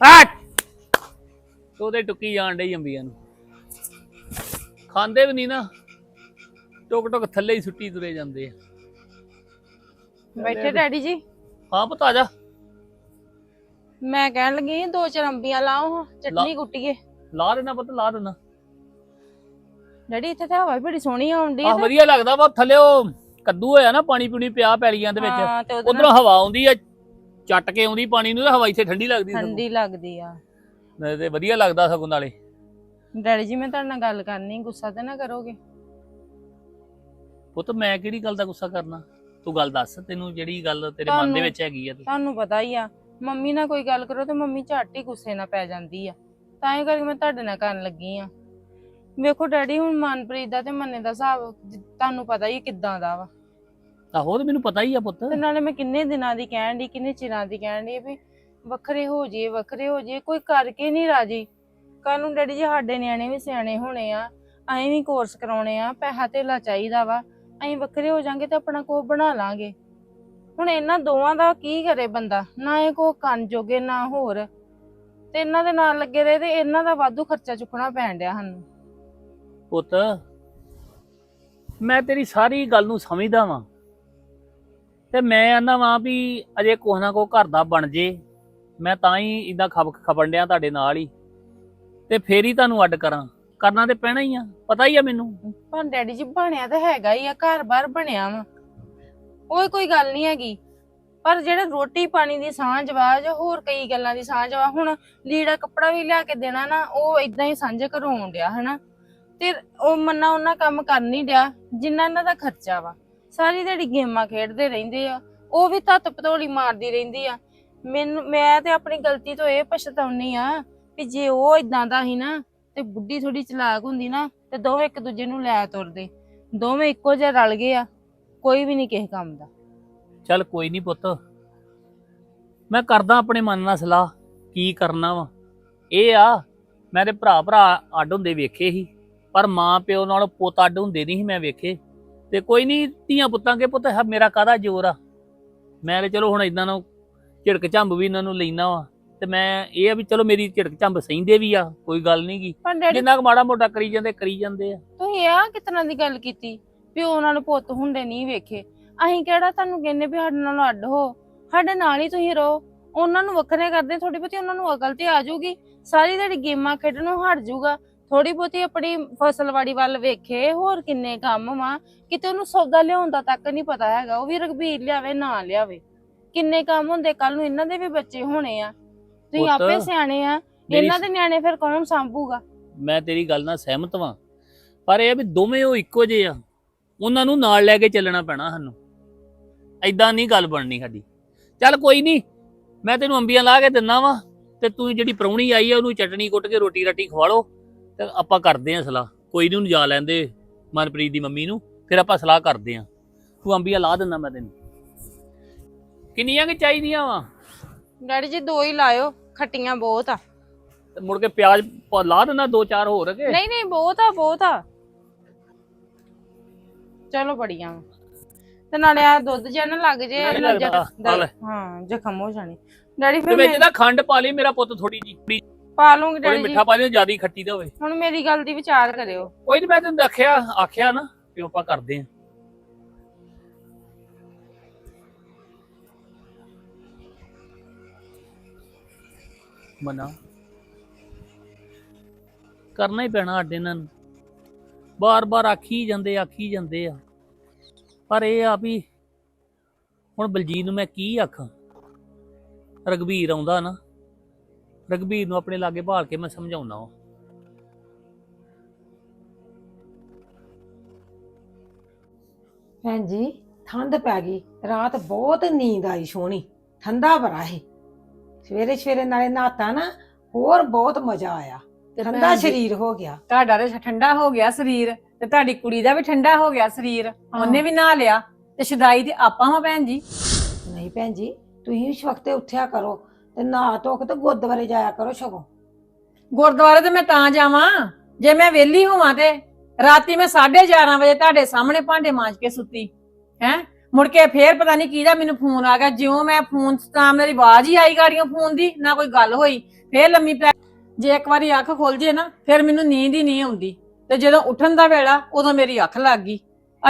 ਹਟ। ਉਹਦੇ ਟੁੱਕੀ ਜਾਣ ਡਈ ਅੰਬੀਆਂ ਨੂੰ। ਖਾਂਦੇ ਵੀ ਨਹੀਂ ਨਾ। ਟੁਕ ਟੁਕ ਥੱਲੇ ਹੀ ਸੁੱਟੀ ਤੁਰੇ ਜਾਂਦੇ ਆ। ਬੈਠੇ ਡੈਡੀ ਜੀ। ਹਾਂ ਪਤਾ ਜਾ। ਮੈਂ ਕਹਿਣ ਲੱਗੀ ਦੋ ਚਾਰ ਅੰਬੀਆਂ ਲਾਓ ਚਟਨੀ ਕੁੱਟੀਏ। ਲਾ ਦੇਣਾ ਪੁੱਤ ਲਾ ਦੇਣਾ। ਡੈਡੀ ਇੱਥੇ ਤਾਂ ਹਵਾ ਵੀ ਬੜੀ ਸੋਹਣੀ ਆਉਂਦੀ ਆ ਵਧੀਆ ਲੱਗਦਾ ਵਾ ਥੱਲੇ ਉਹ ਕੱਦੂ ਹੋਇਆ ਨਾ ਪਾਣੀ ਪੂਣੀ ਪਿਆ ਪੈਲੀਆਂ ਦੇ ਵਿੱਚ। ਹਾਂ ਤੇ ਉਹਦੇ ਨਾਲ ਉਧਰੋਂ ਹਵਾ ਆਉਂਦੀ ਆ ਚੱਟ ਕੇ ਆਉਂਦੀ ਪਾਣੀ ਨੂੰ ਤੇ ਹਵਾ ਇੱਥੇ ਠੰਡੀ ਲੱਗਦੀ ਸਗੋਂ। ਠੰਡੀ ਲੱਗਦੀ ਆ। ਨਹੀਂ ਤੇ ਵਧੀਆ ਲੱਗਦਾ ਸਗੋਂ ਨਾਲੇ। ਡੈਡੀ ਜੀ ਮੈਂ ਤੁਹਾਡੇ ਨਾਲ ਗੱਲ ਕਰਨੀ ਗੁੱਸਾ ਤੇ ਨਾ ਕਰੋਗੇ? ਪੁੱਤ ਮੈਂ ਕਿਹੜੀ ਗੱਲ ਦਾ ਗੁੱਸਾ ਕਰਨਾ? ਤੂੰ ਗੱਲ ਦੱਸ ਤੈਨੂੰ ਜਿਹੜੀ ਗੱਲ ਤੇਰੇ ਮਨ ਦੇ ਤੁਹਾਨੂੰ- ਵਿੱਚ ਹੈਗੀ ਆ ਤੇ। ਤੁਹਾਨੂੰ ਪਤਾ ਹੀ ਆ ਮੰਮੀ ਨਾਲ ਕੋਈ ਗੱਲ ਕਰੋ ਤੇ ਮੰਮੀ ਝੱਟ ਹੀ ਗੁੱਸੇ ਨਾਲ ਪੈ ਜਾਂਦੀ ਆ। ਤਾਂ ਹੀ ਕਰਕੇ ਮੈਂ ਤੁਹਾਡੇ ਨਾਲ ਕਰਨ ਲੱਗੀ ਆ। ਵੇਖੋ ਡੈਡੀ ਹੁਣ ਮਨਪ੍ਰੀਤ ਦਾ ਤੇ ਮੰਨੇ ਦਾ ਹਿਸਾਬ ਜ- ਤੁਹਾਨੂੰ ਪਤਾ ਹੀ ਕਿੱਦਾਂ ਦਾ ਵਾ। ਆਹੋ ਤੇ ਮੈਨੂੰ ਪਤਾ ਹੀ ਆ ਪੁੱਤ। ਤੇ ਨਾਲੇ ਮੈਂ ਕਿੰਨੇ ਦਿਨਾਂ ਦੀ ਕਹਿਣ ਦੀ ਕਿੰਨੇ ਚਿਰਾਂ ਦੀ ਕਹਿਣ ਦੀ ਵੀ ਵੱਖਰੇ ਹੋ ਜਾਈਏ ਵੱਖਰੇ ਹੋ ਜਾਈਏ ਕੋਈ ਕਰਕੇ ਨਹੀਂ ਰਾਜੀ। ਕੱਲ ਨੂੰ ਡੈਡੀ ਜੀ ਸਾਡੇ ਨਿਆਣੇ ਵੀ ਸਿਆਣੇ ਹੋਣੇ ਆ ਅਸੀਂ ਵੀ ਕੋਰਸ ਕਰਾਉਣੇ ਆ ਪੈਸਾ ਧੇਲਾ ਚਾਹੀਦਾ ਵਾ। ਅਸੀਂ ਵੱਖਰੇ ਹੋ ਜਾਾਂਗੇ ਤੇ ਆਪਣਾ ਕੋ ਬਣਾ ਲਾਂਗੇ। ਹੁਣ ਇਹਨਾਂ ਦੋਵਾਂ ਦਾ ਕੀ ਕਰੇ ਬੰਦਾ? ਨਾ ਇਹ ਕੋ ਕੰਨ ਜੋਗੇ ਨਾ ਹੋਰ। ਤੇ ਇਹਨਾਂ ਦੇ ਨਾਲ ਲੱਗੇ ਰਹੇ ਤੇ ਇਹਨਾਂ ਦਾ ਵਾਧੂ ਖਰਚਾ ਚੁੱਕਣਾ ਪੈਣ ਡਿਆ ਸਾਨੂੰ। ਪੁੱਤ ਮੈਂ ਤੇਰੀ ਸਾਰੀ ਗੱਲ ਨੂੰ ਸਮਝਦਾ ਵਾਂ। ਤੇ ਮੈਂ ਆਨਾ ਵਾਂ ਵੀ ਅਜੇ ਕੁਛ ਨਾ ਕੋ ਘਰ ਦਾ ਬਣ ਜੇ। ਮੈਂ ਤਾਂ ਹੀ ਇਦਾਂ ਖਬ ਖਪਣ ਡਿਆ ਤੁਹਾਡੇ ਨਾਲ ਹੀ। ਤੇ ਫੇਰ ਹੀ ਤੁਹਾਨੂੰ ਅੱਡ ਕਰਾਂ। ਕਰਨਾ ਤੇ ਪੈਣਾ ਹੀ ਆ। ਪਤਾ ਹੀ ਆ ਮੈਨੂੰ। ਪਰ ਡੈਡੀ ਜੀ ਬਣਿਆ ਤਾਂ ਹੈਗਾ ਹੀ ਆ ਘਰ-ਬਾਰ ਬਣਿਆ ਵਾ। ਉਹ ਕੋਈ ਗੱਲ ਨਹੀਂ ਹੈਗੀ। ਪਰ ਜਿਹੜਾ ਰੋਟੀ ਪਾਣੀ ਦੀ ਸਾਂਝ ਵਾ, ਜਾਂ ਹੋਰ ਕਈ ਗੱਲਾਂ ਦੀ ਸਾਂਝ ਵਾ, ਹੁਣ ਲੀੜਾ ਕੱਪੜਾ ਵੀ ਲਿਆ ਕੇ ਦੇਣਾ ਨਾ, ਉਹ ਇਦਾਂ ਹੀ ਸਾਂਝੇ ਘਰੋਂ ਡਿਆ, ਹਨਾ। ਤੇ ਉਹ ਮੰਨਾ ਉਹਨਾਂ ਕੰਮ ਕਰ ਨਹੀਂ ਡਿਆ, ਜਿੰਨਾ ਇਹਨਾਂ ਦਾ ਖਰਚਾ ਵਾ। ਸਾਰੀ ਦਿਹਾੜੀ ਗੇਮਾਂ ਖੇਡਦੇ ਰਹਿੰਦੇ ਆ, ਉਹ ਵੀ ਤੱਤ ਪਤੋਲੀ ਮਾਰਦੀ ਰਹਿੰਦੀ ਆ। ਮੈਨੂੰ, ਮੈਂ ਤੇ ਆਪਣੀ ਗਲਤੀ ਤੋਂ ਇਹ ਪਛਤਾਉਣੀ ਆ ਵੀ ਜੇ ਉਹ ਇਦਾਂ ਦਾ ਸੀ ਨਾ, ਤੇ ਬੁੱਢੀ ਥੋੜੀ ਚਲਾਕ ਹੁੰਦੀ ਨਾ, ਤੇ ਦੋਵੇਂ ਇੱਕ ਦੂਜੇ ਨੂੰ ਲੈ ਤੁਰਦੇ। ਦੋਵੇਂ ਇੱਕੋ ਜਿਹਾ ਰਲ ਗਏ ਆ, ਕੋਈ ਵੀ ਨਹੀਂ ਕਿਸੇ ਕੰਮ ਦਾ। ਚੱਲ ਕੋਈ ਨਹੀਂ ਪੁੱਤ। ਮੈਂ ਕਰਦਾ ਆਪਣੇ ਮਨ ਨਾਲ ਸਲਾਹ, ਕੀ ਕਰਨਾ ਵਾ। ਇਹ ਆ ਮੇਰੇ ਭਰਾ ਭਰਾ ਅੱਡ ਹੁੰਦੇ ਵੇਖੇ ਸੀ, ਪਰ ਮਾਂ ਪਿਓ ਨਾਲ ਪੁੱਤ ਅੱਡ ਹੁੰਦੇ ਨਹੀਂ ਸੀ ਮੈਂ ਵੇਖੇ। ਤੇ ਕੋਈ ਨਹੀਂ ਧੀਆਂ ਪੁੱਤਾਂ ਕੇ ਪੁੱਤ ਮੇਰਾ ਕਾਹਦਾ ਜ਼ੋਰ ਆ? ਮੈਂ ਤੇ ਚਲੋ ਹੁਣ ਇਦਾਂ ਨੂੰ ਝਿੜਕ ਝੰਬ ਵੀ ਇਹਨਾਂ ਨੂੰ ਲੈਣਾ ਵਾ। ਤੇ ਮੈਂ ਇਹ ਆ ਵੀ ਚਲੋ ਮੇਰੀ ਝਿੜਕ ਝੰਬ ਸਹਿੰਦੇ ਵੀ ਆ ਕੋਈ ਗੱਲ ਨਹੀਂ ਗੀ। ਪਰ ਡੈਡੀ ਜਿੰਨਾ ਕੁ ਮਾੜਾ ਮੋਟਾ ਕਰੀ ਜਾਂਦੇ ਕਰੀ ਜਾਂਦੇ ਆ। ਤੁਸੀਂ ਆ ਕਿਤਨਾ ਦੀ ਗੱਲ ਕੀਤੀ? ਪਿਓ ਨਾਲ ਪੁੱਤ ਹੁੰਦੇ ਨਹੀਂ ਵੇਖੇ। ਅਸੀਂ ਕਿਹੜਾ ਤੁਹਾਨੂੰ ਕਹਿੰਨੇ ਵੀ ਸਾਡੇ ਨਾਲ ਅੱਡ ਹੋ? ਸਾਡੇ ਨਾਲ ਹੀ ਤੁਸੀਂ ਰਹੋ। ਉਹਨਾਂ ਨੂੰ ਵੱਖਰੇ ਕਰਦੇ ਥੋੜੀ ਬਹੁਤੀ ਉਹਨਾਂ ਨੂੰ ਅਕਲ ਤੇ ਆ ਜਾਊਗੀ। ਸਾਰੀ ਦਿਹਾੜੀ ਗੇਮਾਂ ਖੇਡਣੋਂ ਹਟ ਜਾਊਗਾ। ਥੋੜੀ ਬਹੁਤੀ ਆਪਣੀ ਫਸਲਵਾੜੀ ਵੱਲ ਵੇਖੇ ਹੋਰ ਕਿੰਨੇ ਕੰਮ ਵਾ। ਕਿਤੇ ਉਹਨੂੰ ਸੌਦਾ ਲਿਆਉਣ ਦਾ ਤੱਕ ਨਹੀਂ ਪਤਾ ਹੈਗਾ ਉਹ ਵੀ ਰਘਬੀਰ ਲਿਆਵੇ ਨਾ ਲਿਆਵੇ। ਕਿੰਨੇ ਕੰਮ ਹੁੰਦੇ ਕੱਲ ਨੂੰ ਇਹਨਾਂ ਦੇ ਵੀ ਬੱਚੇ ਹੋਣੇ ਆ। ਤੁਸੀਂ ਪੁੱਤ, ਆਪੇ ਸਿਆਣੇ ਆ ਮੇਰੀ ਇਹਨਾਂ ਦੇ ਨਿਆਣੇ ਫਿਰ ਕੌਣ ਸੰਭੂਗਾ? ਮੈਂ ਤੇਰੀ ਗੱਲ ਨਾਲ ਸਹਿਮਤ ਵਾਂ। ਪਰ ਇਹ ਆ ਵੀ ਦੋਵੇਂ ਉਹ ਇੱਕੋ ਜਿਹੇ ਆ। ਉਹਨਾਂ ਨੂੰ ਨਾਲ ਲੈ ਕੇ ਚੱਲਣਾ ਪੈਣਾ ਸਾਨੂੰ। ਐਦਾਂ ਨਹੀਂ ਗੱਲ ਬਣਨੀ ਸਾਡੀ। ਚੱਲ ਕੋਈ ਨਹੀਂ ਮੈਂ ਤੈਨੂੰ ਅੰਬੀਆਂ ਲਾ ਕੇ ਦਿੰਨਾ ਵਾਂ ਤੇ ਤੂੰ ਜਿਹੜੀ ਪ੍ਰਾਹੁਣੀ ਆਈ ਆ ਉਹਨੂੰ ਚਟਣੀ ਕੁੱਟ ਕੇ ਰੋਟੀ ਰਾਟੀ ਖਵਾ ਲਓ ਤੇ ਆਪਾਂ ਕਰਦੇ ਆਂ ਸਲਾਹ। ਕੋਈ ਨਹੀਂ ਉਹਨੂੰ ਜਾ ਲੈਂਦੇ ਮਨਪ੍ਰੀਤ ਦੀ ਮੰਮੀ ਨੂੰ ਫਿਰ ਆਪਾਂ ਸਲਾਹ ਕਰਦੇ ਆਂ। ਤੂੰ ਅੰਬੀਆਂ ਲਾ ਦਿੰਦਾ ਮੈਂ ਤੈਨੂੰ। ਕਿੰਨੀਆਂ ਕਿ ਚਾਹੀਦੀਆਂ ਵਾ? ਡੈਡੀ ਜੀ ਦੋ ਹੀ ਲਾਇਓ ਖੱਟੀਆਂ ਬਹੁਤ ਆ। ਤੇ ਮੁੜ ਕੇ ਪਿਆਜ਼ ਪਾ- ਲਾ ਦਿੰਦਾ ਦੋ ਚਾਰ ਹੋਰ ਕੇ? ਨਹੀਂ ਨਹੀਂ ਬਹੁਤ ਆ ਬਹੁਤ ਆ। ਚਲੋ ਬੜੀਆਂ ਵਾਂ। ਤੇ ਨਾਲੇ ਆ ਦੁੱਧ ਨਾ ਲੱਗ ਜੇ ਨਹੀਂ ਨਾ ਲੱਗਦਾ, ਜ਼ਖ- ਆ ਲੈ। ਹਾਂ ਜ਼ਖਮ ਹੋ ਜਾਣੀ। ਡੈਡੀ ਤੇ ਫਿਰ ਵਿੱਚ ਮੈਂ ਖੰਡ ਪਾ ਲਈ ਮੇਰਾ ਪੁੱਤ ਥੋੜੀ ਜੀ ਪਾ ਲੂੰਗੀ ਥੋੜੀ ਡੈਡੀ ਜੀ। ਮਿੱਠਾ ਪਾ ਲਈ ਜ਼ਿਆਦਾ ਖੱਟੀ ਦਾ ਹੋਵੇ। ਹੁਣ ਮੇਰੀ ਗੱਲ ਦੀ ਵਿਚਾਰ ਕਰਿਓ। ਕੋਈ ਨਹੀਂ ਮੈਂ ਤੈਨੂੰ ਆਖਿਆ ਆਖਿਆ ਨਾ ਕਿ ਆਪਾਂ ਕਰਦੇ ਆਂ। ਮਨਾ। ਕਰਨਾ ਹੀ ਪੈਣਾ ਅੱਡੇ ਇਹਨਾਂ ਨੂੰ ਬਾਰ-ਬਾਰ ਆਖੀ ਜਾਂਦੇ ਆਖੀ ਜਾਂਦੇ ਆ। ਪਰ ਇਹ ਆ ਵੀ ਹੁਣ ਬਲਜੀਤ ਨੂੰ ਮੈਂ ਕੀ ਆਖਾਂ? ਰਗਵੀਰ ਆਉਂਦਾ ਨਾ ਰਗਵੀਰ ਨੂੰ ਆਪਣੇ ਲਾਗੇ ਭਾਲ ਕੇ ਮੈਂ ਸਮਝਾਉਣਾ ਵਾ। ਭੈਣ ਜੀ ਠੰਡ ਪੈ ਗਈ। ਰਾਤ ਬਹੁਤ ਨੀਂਦ ਆਈ ਸੋਹਣੀ। ਠੰਡਾ ਬੜਾ ਸੀ ਸਵੇਰੇ ਸਵੇਰੇ ਨਾਲੇ ਨਹਾਤਾ ਨਾ ਹੋਰ ਬਹੁਤ ਮਜ਼ਾ ਆਇਆ। ਤੇ ਠੰਡਾ ਭੈਣ ਜੀ, ਸਰੀਰ ਹੋ ਗਿਆ। ਤੁਹਾਡਾ ਤੇ ਠੰਡਾ ਹੋ ਗਿਆ ਸਰੀਰ ਤੇ ਤੁਹਾਡੀ ਕੁੜੀ ਦਾ ਵੀ ਠੰਡਾ ਹੋ ਗਿਆ ਸਰੀਰ। ਉਹਨੇ ਵੀ ਨਹਾ ਲਿਆ। ਤੇ ਸ਼ਦਾਈ ਤੇ ਆਪਾਂ ਹਾਂ ਭੈਣ ਜੀ। ਨਹੀਂ ਭੈਣ ਜੀ ਤੁਸੀਂ ਇਸ ਵਕਤੇ ਉੱਠਿਆ ਕਰੋ। ਤੇ ਨਹਾ ਧੋ ਤੇ ਗੁਰਦੁਆਰੇ ਜਾਇਆ ਕਰੋ ਸਗੋਂ। ਗੁਰਦੁਆਰੇ ਤੇ ਮੈਂ ਤਾਂ ਜਾਵਾਂ। ਜੇ ਮੈਂ ਵਿਹਲੀ ਹੋਵਾਂ ਤੇ ਰਾਤੀ ਮੈਂ 11:30 ਵਜੇ ਤੁਹਾਡੇ ਸਾਹਮਣੇ ਭਾਂਡੇ ਮਾਂਜ ਕੇ ਸੁੱਤੀ। ਹੈ? ਮੁੜ ਕੇ ਫੇਰ ਪਤਾ ਨਹੀਂ ਕਿਹਦਾ ਮੈਨੂੰ ਫੋਨ ਆ ਗਿਆ। ਜਿਉਂ ਮੈਂ ਫੋਨ ਤਾਂ ਮੇਰੀ ਆਵਾਜ਼ ਹੀ ਆਈ ਗਾੜੀਆਂ ਫੋਨ ਦੀ, ਨਾ ਕੋਈ ਗੱਲ ਹੋਈ। ਫੇਰ ਲੰਮੀ ਪੈ ਜੇ ਇੱਕ ਵਾਰੀ ਅੱਖ ਖੁੱਲ ਜੇ ਨਾ, ਫਿਰ ਮੈਨੂੰ ਨੀਂਦ ਹੀ ਨਹੀਂ ਆਉਂਦੀ। ਤੇ ਜਦੋਂ ਉੱਠਣ ਦਾ ਵੇਲਾ, ਉਦੋਂ ਮੇਰੀ ਅੱਖ ਲੱਗ ਗਈ।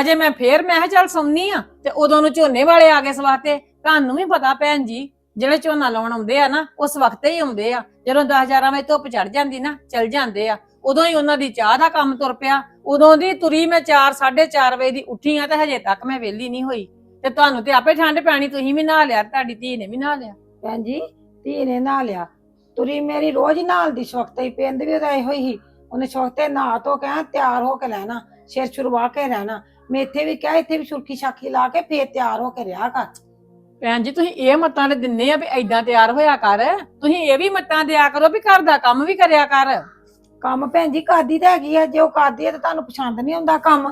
ਅਜੇ ਮੈਂ ਫੇਰ ਮੈਂ ਕਿਹਾ, ਚੱਲ ਸੌਂਨੀ ਆ। ਤੇ ਉਦੋਂ ਨੂੰ ਝੋਨੇ ਵਾਲੇ ਆ ਗਏ ਸਵਾਤੇ ਤੁਹਾਨੂੰ ਵੀ ਪਤਾ ਭੈਣ ਜੀ ਜਿਹੜੇ ਝੋਨਾ ਲਾਉਣ ਆਉਂਦੇ ਆ ਨਾ, ਉਸ ਵਕਤ ਹੀ ਆਉਂਦੇ ਆ। ਜਦੋਂ 10000 ਵਜੇ ਧੁੱਪ ਚੜ ਜਾਂਦੀ ਨਾ, ਚਲ ਜਾਂਦੇ ਆ। ਉਦੋਂ ਹੀ ਉਹਨਾਂ ਦੀ ਚਾਹ ਦਾ ਕੰਮ ਤੁਰ ਪਿਆ। ਉਦੋਂ ਦੀ ਤੁਰੀ ਮੈਂ 4 4:30 ਵਜੇ ਦੀ ਉੱਠੀ ਆ ਤੇ ਹਜੇ ਤੱਕ ਮੈਂ ਵਿਹਲੀ ਨਹੀਂ ਹੋਈ। ਤੇ ਤੁਹਾਨੂੰ ਤੇ ਆਪੇ ਠੰਡ ਪੈਣੀ, ਤੁਸੀਂ ਵੀ ਨਹਾ ਲਿਆ, ਤੁਹਾਡੀ ਧੀ ਨੇ ਵੀ ਨਹਾ ਲਿਆ। ਭੈਣ ਜੀ, ਧੀ ਨੇ ਨਹਾ ਲਿਆ। ਤੁਰੀ ਮੇਰੀ ਰੋਜ਼ ਹੀ ਨਾਲ ਦੀ ਸ਼ਵਕਤ ਹੀ ਪਿੰਡ ਵੀ ਉਹਦਾ ਇਹੋ ਹੀ। ਉਹਨੇ ਸ਼ਵਕਤੇ ਨਹਾ ਧੋ ਕੇ ਤਿਆਰ ਹੋ ਕੇ ਲੈਣਾ, ਸਿਰ ਛੁਰਵਾ ਕੇ ਰਹਿਣਾ। ਮੈਂ ਇੱਥੇ ਵੀ ਕਿਹਾ, ਇੱਥੇ ਵੀ ਸੁਰਖੀ ਸ਼ਾਖੀ ਲਾ ਕੇ ਫੇਰ ਤਿਆਰ ਹੋ ਕੇ ਰਿਹਾ ਕਰ ਭੈਣ ਜੀ ਤੁਸੀਂ ਇਹ ਮੱਤਾਂ ਦੇ ਦਿੰਨੇ ਆ ਵੀ ਐਦਾਂ ਤਿਆਰ ਹੋਇਆ ਕਰ। ਤੁਸੀਂ ਇਹ ਵੀ ਮੱਤਾਂ ਦਿਆ ਕਰੋ ਵੀ ਘਰ ਦਾ ਕੰਮ ਵੀ ਕਰਿਆ ਕਰ। ਕੰਮ ਭੈਣ ਜੀ ਕਰਦੀ ਤਾਂ ਹੈਗੀ ਆ। ਜੇ ਉਹ ਕਰਦੀ ਹੈ ਤਾਂ ਤੁਹਾਨੂੰ ਪਸੰਦ ਨਹੀਂ ਆਉਂਦਾ ਕੰਮ।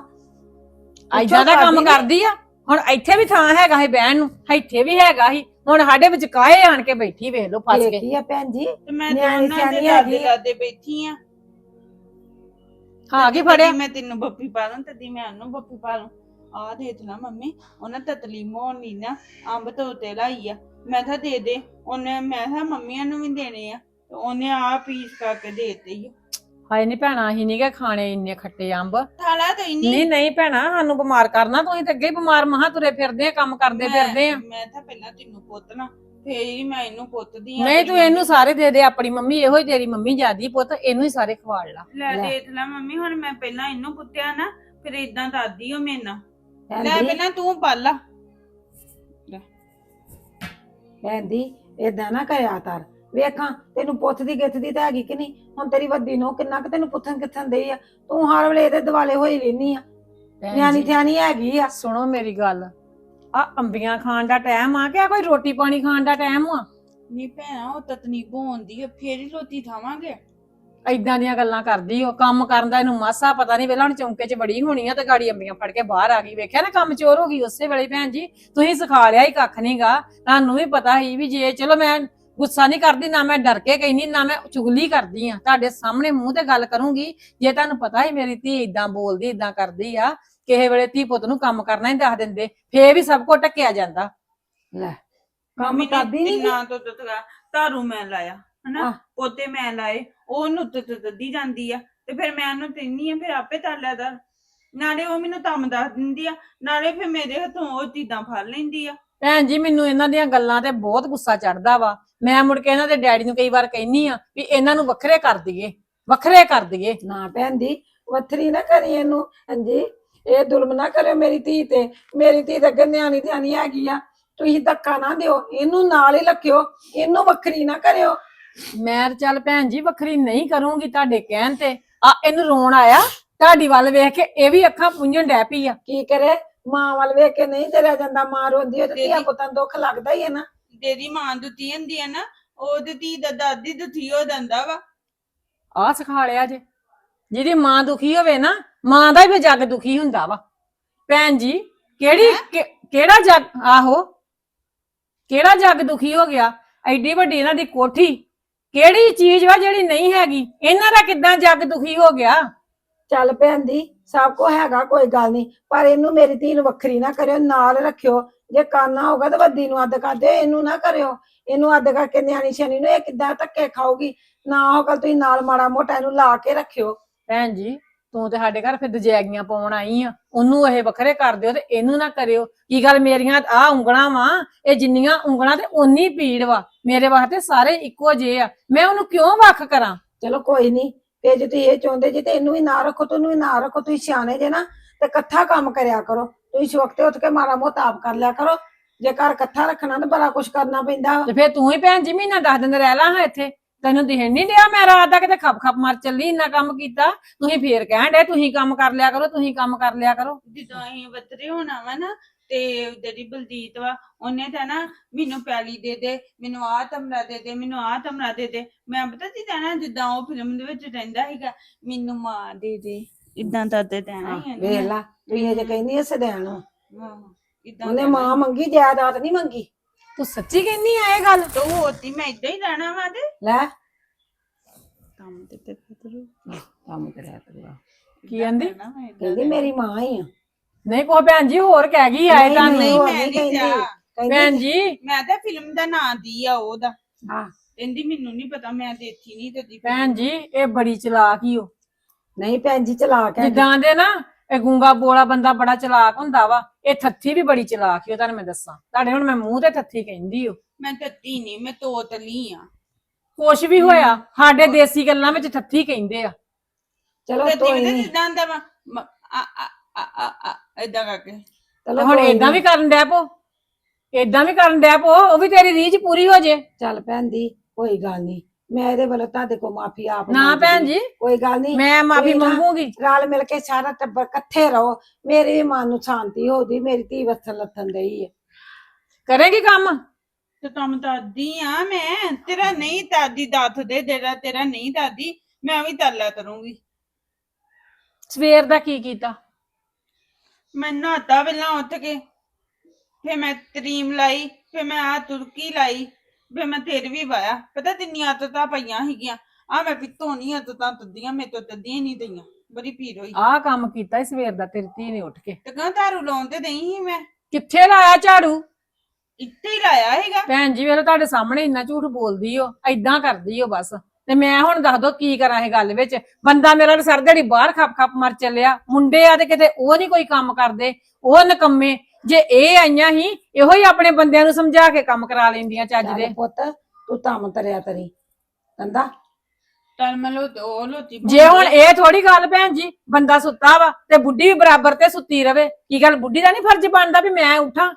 ਐਦਾਂ ਦਾ ਕੰਮ ਕਰਦੀ ਆ। ਹੁਣ ਇੱਥੇ ਵੀ ਥਾਂ ਹੈਗਾ ਸੀ ਬਹਿਣ ਨੂੰ ਇੱਥੇ ਵੀ ਹੈਗਾ ਸੀ। ਹੁਣ ਸਾਡੇ ਵਿੱਚ ਕਾਹੇ ਆਣ ਕੇ ਬੈਠੀ ਵੇਖ ਲਓ ਫਸ ਕੇ ਕੀ ਆ ਭੈਣ ਜੀ ਤੇ ਮੈਂ ਤੇ ਨਿਆਣੀ ਉਹਨਾਂ ਦੇ ਸਿਆਣੀ ਲਾਦੇ ਹੈਗੀ ਆ। ਲਾਦੇ ਬੈਠੀ ਆ। ਹਾਂ ਕੀ ਫੜਿਆ। ਮੈਂ ਤੈਨੂੰ ਬੱਪੀ ਪਾ ਲਾਂ ਤਦੀ ਮੈਂ ਉਹਨੂੰ ਬੱਪੀ ਪਾ ਲਾਂ ਆ ਦੇਖ ਨਾ ਮੰਮੀ ਉਹਨਾਂ ਤਤਲੀ ਮੋਹਣੀ ਨਾ ਅੰਬ ਤੋਂ ਤੇ ਲਾਈ ਆ। ਮੈਂ ਤਾਂ ਦੇ ਦੇ ਉਹਨੇ ਮੈਂ ਕਿਹਾ ਮੰਮੀਆਂ ਨੂੰ ਵੀ ਦੇਣੇ ਆ ਤੇ ਉਹਨੇ ਆ ਪੀਸ ਕਰਕੇ ਦੇ ਦਿੱਤੇ ਈ ਹਾਏ ਨਹੀਂ ਭੈਣਾ ਅਸੀਂ ਨੀਗੇ ਖਾਣੇ ਇੰਨੇ ਖੱਟੇ ਅੰਬ। ਥਾਲਾ ਤਾਂ ਇੰਨੀ ਨਹੀਂ ਨਹੀਂ ਭੈਣਾ ਸਾਨੂੰ ਬਿਮਾਰ ਕਰਨਾ ਤੁਸੀਂ ਤੇ ਅੱਗੇ ਹੀ ਬਿਮਾਰ ਮਹਾ ਤੁਰੇ ਫਿਰਦੇ ਆ ਕੰਮ ਕਰਦੇ ਫਿਰਦੇ ਆ। ਮੈਂ ਤਾਂ ਪਹਿਲਾਂ ਤੈਨੂੰ ਪੁੱਤਣਾ ਫੇਰ ਹੀ ਮੈਂ ਇਹਨੂੰ ਪੁੱਤਦੀ ਆ ਨਹੀਂ ਤੂੰ ਇਹਨੂੰ ਸਾਰੇ ਦੇ ਦੇ ਆਪਣੀ ਮੰਮੀ ਇਹੋ ਹੀ ਤੇਰੀ ਮੰਮੀ ਜਿਆਦੀ ਪੁੱਤ ਇਹਨੂੰ ਹੀ ਸਾਰੇ ਖਵਾੜ ਲਾ। ਲੈ ਲੈ। ਦੇਖ ਲੈ ਮੰਮੀ ਹੁਣ ਮੈਂ ਪਹਿਲਾਂ ਇਹਨੂੰ ਪੁੱਤਿਆ ਨਾ ਫਿਰ ਇਦਾਂ ਦਾਦੀ ਹੋ ਮੇਰੇ ਨਾਲ। ਭੈਣ ਲੈ ਪਹਿਲਾਂ ਤੂੰ ਪਾਲਾ ਭੈਣ ਜੀ ਏਦਾਂ ਨਾ ਕਰਿਆ ਕਰ। ਵੇਖਾਂ ਤੈਨੂੰ ਪੁੱਛਦੀ ਗਿੱਥਦੀ ਤਾਂ ਹੈਗੀ ਕਿ ਨਹੀਂ? ਹੁਣ ਤੇਰੀ ਵੱਡੀ ਨੂੰ ਕਿੰਨਾ ਕੁ ਤੈਨੂੰ ਪੁੱਛਣ ਕਿੱਥਣ ਦੇਈ ਆ? ਤੂੰ ਹਰ ਵੇਲੇ ਇਹਦੇ ਦਿਵਾਲੇ ਹੋਈ ਰਹਿਨੀ ਆ। ਭੈਣ ਨਿਆਣੀ ਜੀ, ਥਿਆਣੀ ਹੈਗੀ ਆ। ਸੁਣੋ ਮੇਰੀ ਗੱਲ। ਆ ਅੰਬੀਆਂ ਖਾਣ ਦਾ ਟਾਈਮ ਆ ਕਿ ਆ ਕੋਈ ਰੋਟੀ ਪਾਣੀ ਖਾਣ ਦਾ ਟਾਈਮ ਆ? ਨਹੀਂ ਭੈਣਾ ਉਹ ਤਤਨੀ ਭੋਂਦੀ ਆ ਫੇਰ ਹੀ ਰੋਟੀ ਖਾਵਾਂਗੇ। ਐਦਾਂ ਦੀਆਂ ਗੱਲਾਂ ਕਰਦੀ ਉਹ ਕੰਮ ਕਰਨ ਦਾ ਇਹਨੂੰ ਮਾਸਾ ਪਤਾ ਨਹੀਂ ਵੇਲਾ ਹੁਣ ਚੌਂਕੇ 'ਚ ਬੜੀ ਹੋਣੀ ਆ ਤੇ ਗਾੜੀ ਅੰਬੀਆਂ ਫੜ ਕੇ ਬਾਹਰ ਆ ਗਈ। ਵੇਖਿਆ ਨਾ ਕੰਮ ਚੋਰ ਹੋ ਗਈ ਉਸੇ ਵੇਲੇ ਭੈਣ ਜੀ? ਤੁਸੀਂ ਸਿਖਾ ਲਿਆ ਹੀ ਕੱਖ ਨਹੀਂਗਾ ਤੁਹਾਨੂੰ ਵੀ ਪਤਾ ਸੀ ਵੀ ਜੇ ਚਲੋ ਮੈਂ ਗੁੱਸਾ ਨਹੀਂ ਕਰਦੀ ਨਾ ਮੈਂ ਡਰ ਕੇ ਕਹਿਨੀ ਨਾ ਮੈਂ ਚੁਗਲੀ ਕਰਦੀ ਆ। ਤੁਹਾਡੇ ਸਾਹਮਣੇ ਮੂੰਹ ਤੇ ਗੱਲ ਕਰੂੰਗੀ ਜੇ ਤੁਹਾਨੂੰ ਪਤਾ ਹੀ ਮੇਰੀ ਧੀ ਇਦਾਂ ਬੋਲਦੀ ਇਦਾਂ ਕਰਦੀ ਆ ਕਿਸੇ ਵੇਲੇ ਧੀ ਪੁੱਤ ਨੂੰ ਕੰਮ ਕਰਨਾ ਹੀ ਦੱਸ ਦਿੰਦੇ ਫੇਰ ਵੀ ਸਭ ਕੁਝ ਟੱਕਿਆ ਜਾਂਦਾ। ਲੈ ਕੰਮ ਨੇ ਕਰਦੀ ਨੀ ਗੀ? ਇੰਨਾ ਤੋਂ ਤਤਗਾ ਤਾਰੂ ਮੈਂ ਲਾਇਆ। ਹਨਾ? ਆਹ। ਪੋਤੇ ਮੈਂ ਲਾਏ ਉਹ ਉਹਨੂੰ ਤਤ ਤੱਦੀ ਜਾਂਦੀ ਆ ਤੇ ਫਿਰ ਮੈਂ ਉਹਨੂੰ ਤਿੰਨੀ ਆ ਫਿਰ ਆਪੇ ਤਰ ਲਿਆ ਦਰ ਨਾਲੇ ਉਹ ਮੈਨੂੰ ਤੰਮ ਦੱਸ ਦਿੰਦੀ ਆ ਨਾਲੇ ਫਿਰ ਮੇਰੇ ਹੱਥੋਂ ਉਹ ਚੀਜ਼ਾਂ ਫੜ ਲੈਂਦੀ ਆ। ਭੈਣ ਜੀ ਮੈਨੂੰ ਇਹਨਾਂ ਦੀਆਂ ਗੱਲਾਂ ਤੇ ਬਹੁਤ ਗੁੱਸਾ ਚੜਦਾ ਵਾ। ਮੈਂ ਮੁੜ ਕੇ ਇਹਨਾਂ ਦੇ ਡੈਡੀ ਨੂੰ ਕਈ ਵਾਰ ਕਹਿੰਨੀ ਆ ਵੀ ਇਹਨਾਂ ਨੂੰ ਵੱਖਰੇ ਕਰ ਦਈਏ ਵੱਖਰੇ ਕਰ ਦਈਏ। ਨਾ ਭੈਣ ਜੀ ਵੱਥਰੀ ਨਾ ਕਰੀ ਇਹਨੂੰ ਹਾਂਜੀ ਇਹ ਜ਼ੁਲਮ ਨਾ ਕਰਿਓ ਮੇਰੀ ਧੀ ਤੇ। ਮੇਰੀ ਧੀ ਤਾਂ ਅੱਗੇ ਨਿਆਣੀ ਧਿਆਣੀ ਹੈਗੀ ਆ। ਤੁਸੀਂ ਧੱਕਾ ਨਾ ਦਿਓ ਇਹਨੂੰ ਨਾਲ ਹੀ ਰੱਖਿਓ ਇਹਨੂੰ ਵੱਖਰੀ ਨਾ ਕਰਿਓ। ਮੈਂ ਤਾਂ ਚੱਲ ਭੈਣ ਜੀ ਵੱਖਰੀ ਨਹੀਂ ਕਰੂੰਗੀ ਤੁਹਾਡੇ ਕਹਿਣ ਤੇ। ਆ ਇਹਨੂੰ ਰੋਣ ਆਇਆ? ਤੁਹਾਡੀ ਵੱਲ ਵੇਖ ਕੇ ਇਹ ਵੀ ਅੱਖਾਂ ਪੁੰਝਣ ਡੈ ਪਈ ਆ। ਕੀ ਕਰੇ? ਮਾਂ ਵੱਲ ਵੇਖ ਕੇ ਨਹੀਂ ਤੇਰਾ ਜਾਂਦਾ। ਮਾਂ ਰੋਂਦੀ ਹੈ ਤੇ ਧੀਆ ਪੁੱਤਾਂ ਨੂੰ ਦੁੱਖ ਲੱਗਦਾ ਹੀ ਹੈ ਨਾ। ਤੇਰੀ ਮਾਂ ਦੁੱਤੀ ਹੁੰਦੀ ਆ ਨਾ ਉਹਦੀ ਧੀ ਦਾ ਦਾਦੀ ਦੁੱਤੀ ਹੋ ਜਾਂਦਾ ਵਾ। ਆ ਸਿਖਾ ਲਿਆ ਜੇ। ਜਿਹਦੀ ਮਾਂ ਦੁਖੀ ਹੋਵੇ ਨਾ ਮਾਂ ਦਾ ਹੀ ਵੀ ਜੱਗ ਦੁਖੀ ਹੁੰਦਾ ਵਾ। ਭੈਣ ਜੀ ਕਿਹੜੀ ਕਿ- ਕਿਹੜਾ ਜੱਗ ਆਹੋ। ਕਿਹੜਾ ਜੱਗ ਦੁਖੀ ਹੋ ਗਿਆ? ਐਡੀ ਵੱਡੀ ਇਹਨਾਂ ਦੀ ਕੋਠੀ ਕਿਹੜੀ ਚੀਜ਼ ਵਾ ਜਿਹੜੀ ਨਹੀਂ ਹੈਗੀ? ਇਹਨਾਂ ਦਾ ਕਿੱਦਾਂ ਜੱਗ ਦੁਖੀ ਹੋ ਗਿਆ? ਚੱਲ ਭੈਣ ਦੀ ਸਭ ਕੋ ਹੈਗਾ ਕੋਈ ਗੱਲ ਨਹੀਂ। ਪਰ ਇਹਨੂੰ ਮੇਰੀ ਧੀ ਨੂੰ ਵੱਖਰੀ ਨਾ ਕਰਿਓ ਨਾਲ ਰੱਖਿਓ। ਜੇ ਕਾਨਾ ਹੋਗਾ ਤਾਂ ਵੱਡੀ ਨੂੰ ਅੱਧ ਕਰ ਦਿਓ ਇਹਨੂੰ ਨਾ ਕਰਿਓ। ਇਹਨੂੰ ਅੱਧ ਕਰਕੇ ਨਿਆਣੀ ਸ਼ਨੀ ਨੂੰ ਇਹ ਕਿੱਦਾਂ ਧੱਕੇ ਖਾਊਗੀ? ਨਾ ਹੋਗਾ ਤੁਸੀਂ ਨਾਲ ਮਾੜਾ ਮੋਟਾ ਇਹਨੂੰ ਲਾ ਕੇ ਰੱਖਿਓ। ਭੈਣ ਜੀ ਤੂੰ ਤੇ ਸਾਡੇ ਘਰ ਫਿਰ ਦਜੈਗੀਆਂ ਪਾਉਣ ਆਈ ਆ। ਉਹਨੂੰ ਇਹ ਵੱਖਰੇ ਕਰ ਦਿਓ ਤੇ ਇਹਨੂੰ ਨਾ ਕਰਿਓ। ਕੀ ਗੱਲ ਮੇਰੀਆਂ ਆ ਉਂਗਲਾਂ ਵਾ? ਇਹ ਜਿੰਨੀਆਂ ਉਂਗਲਾਂ ਤੇ ਓਨੀ ਪੀੜ ਵਾ। ਮੇਰੇ ਵਾਸਤੇ ਸਾਰੇ ਇੱਕੋ ਜਿਹੇ ਆ। ਮੈਂ ਉਹਨੂੰ ਕਿਉਂ ਵੱਖ ਕਰਾਂ? ਚਲੋ ਕੋਈ ਨਹੀਂ ਤੇ ਜੇ ਤੁਸੀਂ ਇਹ ਚਾਹੁੰਦੇ ਜੇ ਤੇ ਇਹਨੂੰ ਵੀ ਨਾ ਰੱਖੋ ਤੈਨੂੰ ਵੀ ਨਾ ਰੱਖੋ। ਤੁਸੀਂ ਸਿਆਣੇ ਜੇ ਨਾ ਤੇ ਇਕੱਠਾ ਕੰਮ ਕਰਿਆ ਕਰੋ। ਤੁਸੀਂ ਸਵਖਤੇ ਉੱਠ ਕੇ ਮਾੜਾ ਮੋਟਾ ਆਪ ਕਰ ਲਿਆ ਕਰੋ। ਜੇ ਘਰ ਇਕੱਠਾ ਰੱਖਣਾ ਤਾਂ ਬੜਾ ਕੁਝ ਕਰਨਾ ਪੈਂਦਾ। ਤੇ ਫਿਰ ਤੂੰ ਹੀ ਭੈਣ ਜੀ ਮਹੀਨਾ ਦਸ ਦਿਨ ਰਹਿ ਲਾ ਹਾਂ ਇੱਥੇ। ਤੈਨੂੰ ਦਿਖਣ ਨਹੀਂ ਡਿਆ ਮੈਂ ਰਾਤ ਦਾ ਕਿਤੇ ਖੱਪ ਖੱਪ ਮਰ ਚੱਲੀ ਇੰਨਾ ਕੰਮ ਕੀਤਾ। ਤੁਸੀਂ ਫੇਰ ਕਹਿਣ ਡੇ ਤੁਸੀਂ ਕੰਮ ਕਰ ਲਿਆ ਕਰੋ ਤੁਸੀਂ ਕੰਮ ਕਰ ਲਿਆ ਕਰੋ। ਜਦੋਂ ਅਸੀਂ ਵੱਤਰੇ ਹੋਣਾ ਵਾ ਨਾ ਤੇ ਜਿਹੜੀ ਬਲਜੀਤ ਵਾ ਉਹਨੇ ਤਾਂ ਨਾ ਮੈਨੂੰ ਪੈਲੀ ਦੇ ਦੇ ਮੈਨੂੰ ਆਹ ਤਮਰਾ ਦੇ ਦੇ ਮੈਨੂੰ ਆਹ ਤਮਰਾ ਦੇ ਦੇ। ਮੈਂ ਪਤਾ ਕੀ ਕਹਿਣਾ ਜਿੱਦਾਂ ਉਹ ਫਿਲਮ ਦੇ ਵਿੱਚ ਰਹਿੰਦਾ ਸੀਗਾ ਮੈਨੂੰ ਮਾਂ ਦੇ ਦੇ ਇਦਾਂ ਤਾਂ ਤੇ ਕਹਿਣਾ ਹੀ ਵੇਖ ਲਾ ਤੁਸੀਂ ਅਜੇ ਕਹਿੰਦੀ ਐ ਸਦੈਣ ਇਦਾਂ ਉਹਨੇ ਮਾਂ ਮੰਗੀ ਜਾਇਦਾਦ ਨਹੀਂ ਮੰਗੀ? ਤੂੰ ਸੱਚੀ ਕਹਿੰਦੀ ਆ ਇਹ ਗੱਲ? ਤੂੰ ਹੋਤੀ ਮੈਂ ਇਦਾਂ ਹੀ ਰਹਿਣਾ ਵਾ ਤੇ। ਲੈ। ਕੰਮ ਤੇ ਤੇ ਫਿਤਰੂ ਕੰਮ ਕਰਿਆ ਕਰੂਗਾ ਕੀ ਕਹਿੰਦੀ ਕਹਿੰਦੀ ਮੇਰੀ ਮਾਂ ਹੀ ਆ। ਨਹੀਂ ਕੋ ਭੈਣ ਜੀ ਹੋਰ ਕਹਿ ਗਈ ਆਏ ਤੁਹਾਨੂੰ ਨਹੀਂ ਮੈਂ ਨਹੀਂ ਕਹਿੰਦੀ ਭੈਣ ਜੀ। ਮੈਂ ਤਾਂ ਫਿਲਮ ਦਾ ਨਾਂ ਦੀ ਆ ਉਹਦਾ ਹਾਂ। ਕਹਿੰਦੀ ਮੈਨੂੰ ਨਹੀਂ ਪਤਾ ਮੈਂ ਦੇਖੀ ਨਹੀਂ ਤੇ ਭੈਣ ਜੀ ਇਹ ਬੜੀ ਚਲਾਕ ਹੀ ਹੋ ਨਹੀਂ ਭੈਣ ਜੀ ਚਲਾ ਕੇ ਜਿੱਦਾਂ ਦੇ ਨਾ ਇਹ ਗੁੰਗਾ ਬੋਲਾ ਬੰਦਾ ਬੜਾ ਚਲਾਕ ਹੁੰਦਾ ਵਾ। ਇਹ ਥੱਥੀ ਵੀ ਬੜੀ ਚਲਾਕ ਹੀ ਉਹ ਤੁਹਾਨੂੰ ਮੈਂ ਦੱਸਾਂ। ਤੁਹਾਡੇ ਹੁਣ ਮੈਂ ਮੂੰਹ ਤੇ ਥੱਥੀ ਕਹਿੰਦੀ ਹੋ ਮੈਂ ਤੱਤੀ ਨਹੀਂ ਮੈਂ ਤੋਤਲੀ ਆ। ਕੁਛ ਵੀ ਹੋਇਆ ਸਾਡੇ ਦੇਸੀ ਗੱਲਾਂ ਵਿੱਚ ਥੱਥੀ ਕਹਿੰਦੇ ਆ। ਚਲੋ ਤੇ ਕੋਈ ਤੇ ਨਹੀਂ। ਜਿੱਦਾਂ ਦਾ ਵਾ, ਮ- ਆ ਆ ਆ ਆ ਕਰਕੇ। ਤੇ ਚਲੋ ਹੁਣ ਕੋਈ ਏਦਾਂ ਵੀ ਨੀ। ਕਰਨ ਡੈ ਪੋ। ਏਦਾਂ ਵੀ ਕਰਨ ਡੈ ਪੋ ਉਹ ਵੀ ਤੇਰੀ ਰੀਝ ਪੂਰੀ ਹੋ ਜੇ। ਚੱਲ ਭੈਣ ਦੀ ਕੋਈ ਗੱਲ ਨਹੀਂ। ਮੈਂ ਇਹਦੇ ਵੱਲੋਂ ਤੁਹਾਡੇ ਕੋ ਮਾਫੀ ਆਪ ਨਾ ਮੰਗਦੀ। ਭੈਣ ਜੀ ਕੋਈ ਗੱਲ ਨਹੀਂ ਮੈਂ ਮਾਫੀ ਕੋਈ ਨਾ। ਮੰਗੂਗੀ ਰਲ ਮਿਲ ਕੇ ਸਾਰਾ ਟੱਬਰ ਇਕੱਠੇ ਰਹੋ ਮੇਰੇ ਵੀ ਮਨ ਨੂੰ ਸ਼ਾਂਤੀ ਹੋਦੀ ਮੇਰੀ ਧੀ ਵਸਣ ਲੱਥਣ ਦਈ ਹੈ ਕਰੇਗੀ ਕੰਮ ਤੇ ਤੁਮ ਦਾਦੀ ਆ ਮੈਂ ਤੇਰਾ ਨਹੀਂ ਦਾਦੀ ਦਾਤ ਦੇ ਤੇਰਾ ਤੇਰਾ ਨਹੀਂ ਦਾਦੀ ਮੈਂ ਵੀ ਤਰਲਾ ਕਰੂੰਗੀ ਸਵੇਰ ਦਾ ਕੀ ਕੀਤਾ ਮੈਂ ਨਹਾਤਾ ਪਹਿਲਾਂ ਉੱਠ ਕੇ ਫੇ ਮੈਂ ਤਰੀਮ ਲਾਈ ਫੇ ਮੈਂ ਆ ਤੁਰਕੀ ਲਾਈ ਫੇ ਮੈਂ ਤੇਰ ਵੀ ਵਾਇਆ ਪਤਾ ਤਿੰਨੀਆਂ ਆਦਤਾਂ ਪਈਆਂ ਸੀਗੀਆਂ। ਆ ਮੈਂ ਪਿੱਤੋਂ ਨਹੀਂ ਆਦਤਾਂ ਤੱਦੀਆਂ ਮੇਰੇ ਤੋਂ ਤੱਦੀਆਂ ਨਹੀਂ ਦਈਆਂ ਬੜੀ ਪੀੜ ਹੋਈ। ਆਹ ਕੰਮ ਕੀਤਾ ਈ ਸਵੇਰ ਦਾ ਤੇਰੀ ਧੀ ਨੇ ਉੱਠ ਕੇ। ਤੇ ਕਹਾਂ ਤਾਰੂ ਲਾਉਣ ਤੇ ਦਈ ਸੀ ਮੈਂ? ਕਿੱਥੇ ਲਾਇਆ ਝਾੜੂ? ਇੱਥੇ ਹੀ ਲਾਇਆ ਹੈਗਾ ਭੈਣ ਜੀ ਵੇਲੇ ਤੁਹਾਡੇ ਸਾਹਮਣੇ ਇੰਨਾ ਝੂਠ ਬੋਲਦੀ ਓ ਐਦਾਂ ਕਰਦੀ ਓ ਬਸ। ਤੇ ਮੈਂ ਹੁਣ ਦੱਸ ਦੋ ਕੀ ਕਰਾਂ ਇਹ ਗੱਲ ਵਿੱਚ। ਬੰਦਾ ਮੇਰਾ ਤਾਂ ਸਰ ਦਿਹਾੜੀ ਬਾਹਰ ਖੱਪ ਖੱਪ ਮਰ ਚੱਲਿਆ। ਮੁੰਡੇ ਆ ਤੇ ਕਿਤੇ ਉਹ ਨਹੀਂ ਕੋਈ ਕੰਮ ਕਰਦੇ ਉਹ ਨਕੰਮੇ। ਜੇ ਇਹ ਆਈਆਂ ਹੀ ਇਹੋ ਹੀ ਆਪਣੇ ਬੰਦਿਆਂ ਨੂੰ ਸਮਝਾ ਕੇ ਕੰਮ ਕਰਾ ਲੈਂਦੀਆਂ ਚੱਜ ਦੇ। ਚੱਲ ਪੁੱਤ ਤੂੰ ਧੰਮ ਤਰਿਆ ਤਰੀ ਉਹ ਲੋਤੀ ਜੇ ਹੁਣ ਇਹ ਥੋੜੀ ਗੱਲ ਭੈਣ ਜੀ ਬੰਦਾ ਸੁੱਤਾ ਵਾ ਤੇ ਬੁੱਢੀ ਵੀ ਬਰਾਬਰ ਤੇ ਸੁੱਤੀ ਰਵੇ ਕੀ ਗੱਲ ਬੁੱਢੀ ਦਾ ਨਹੀਂ ਫਰਜ਼ ਬਣਦਾ ਵੀ ਮੈਂ ਉਠਾਂ?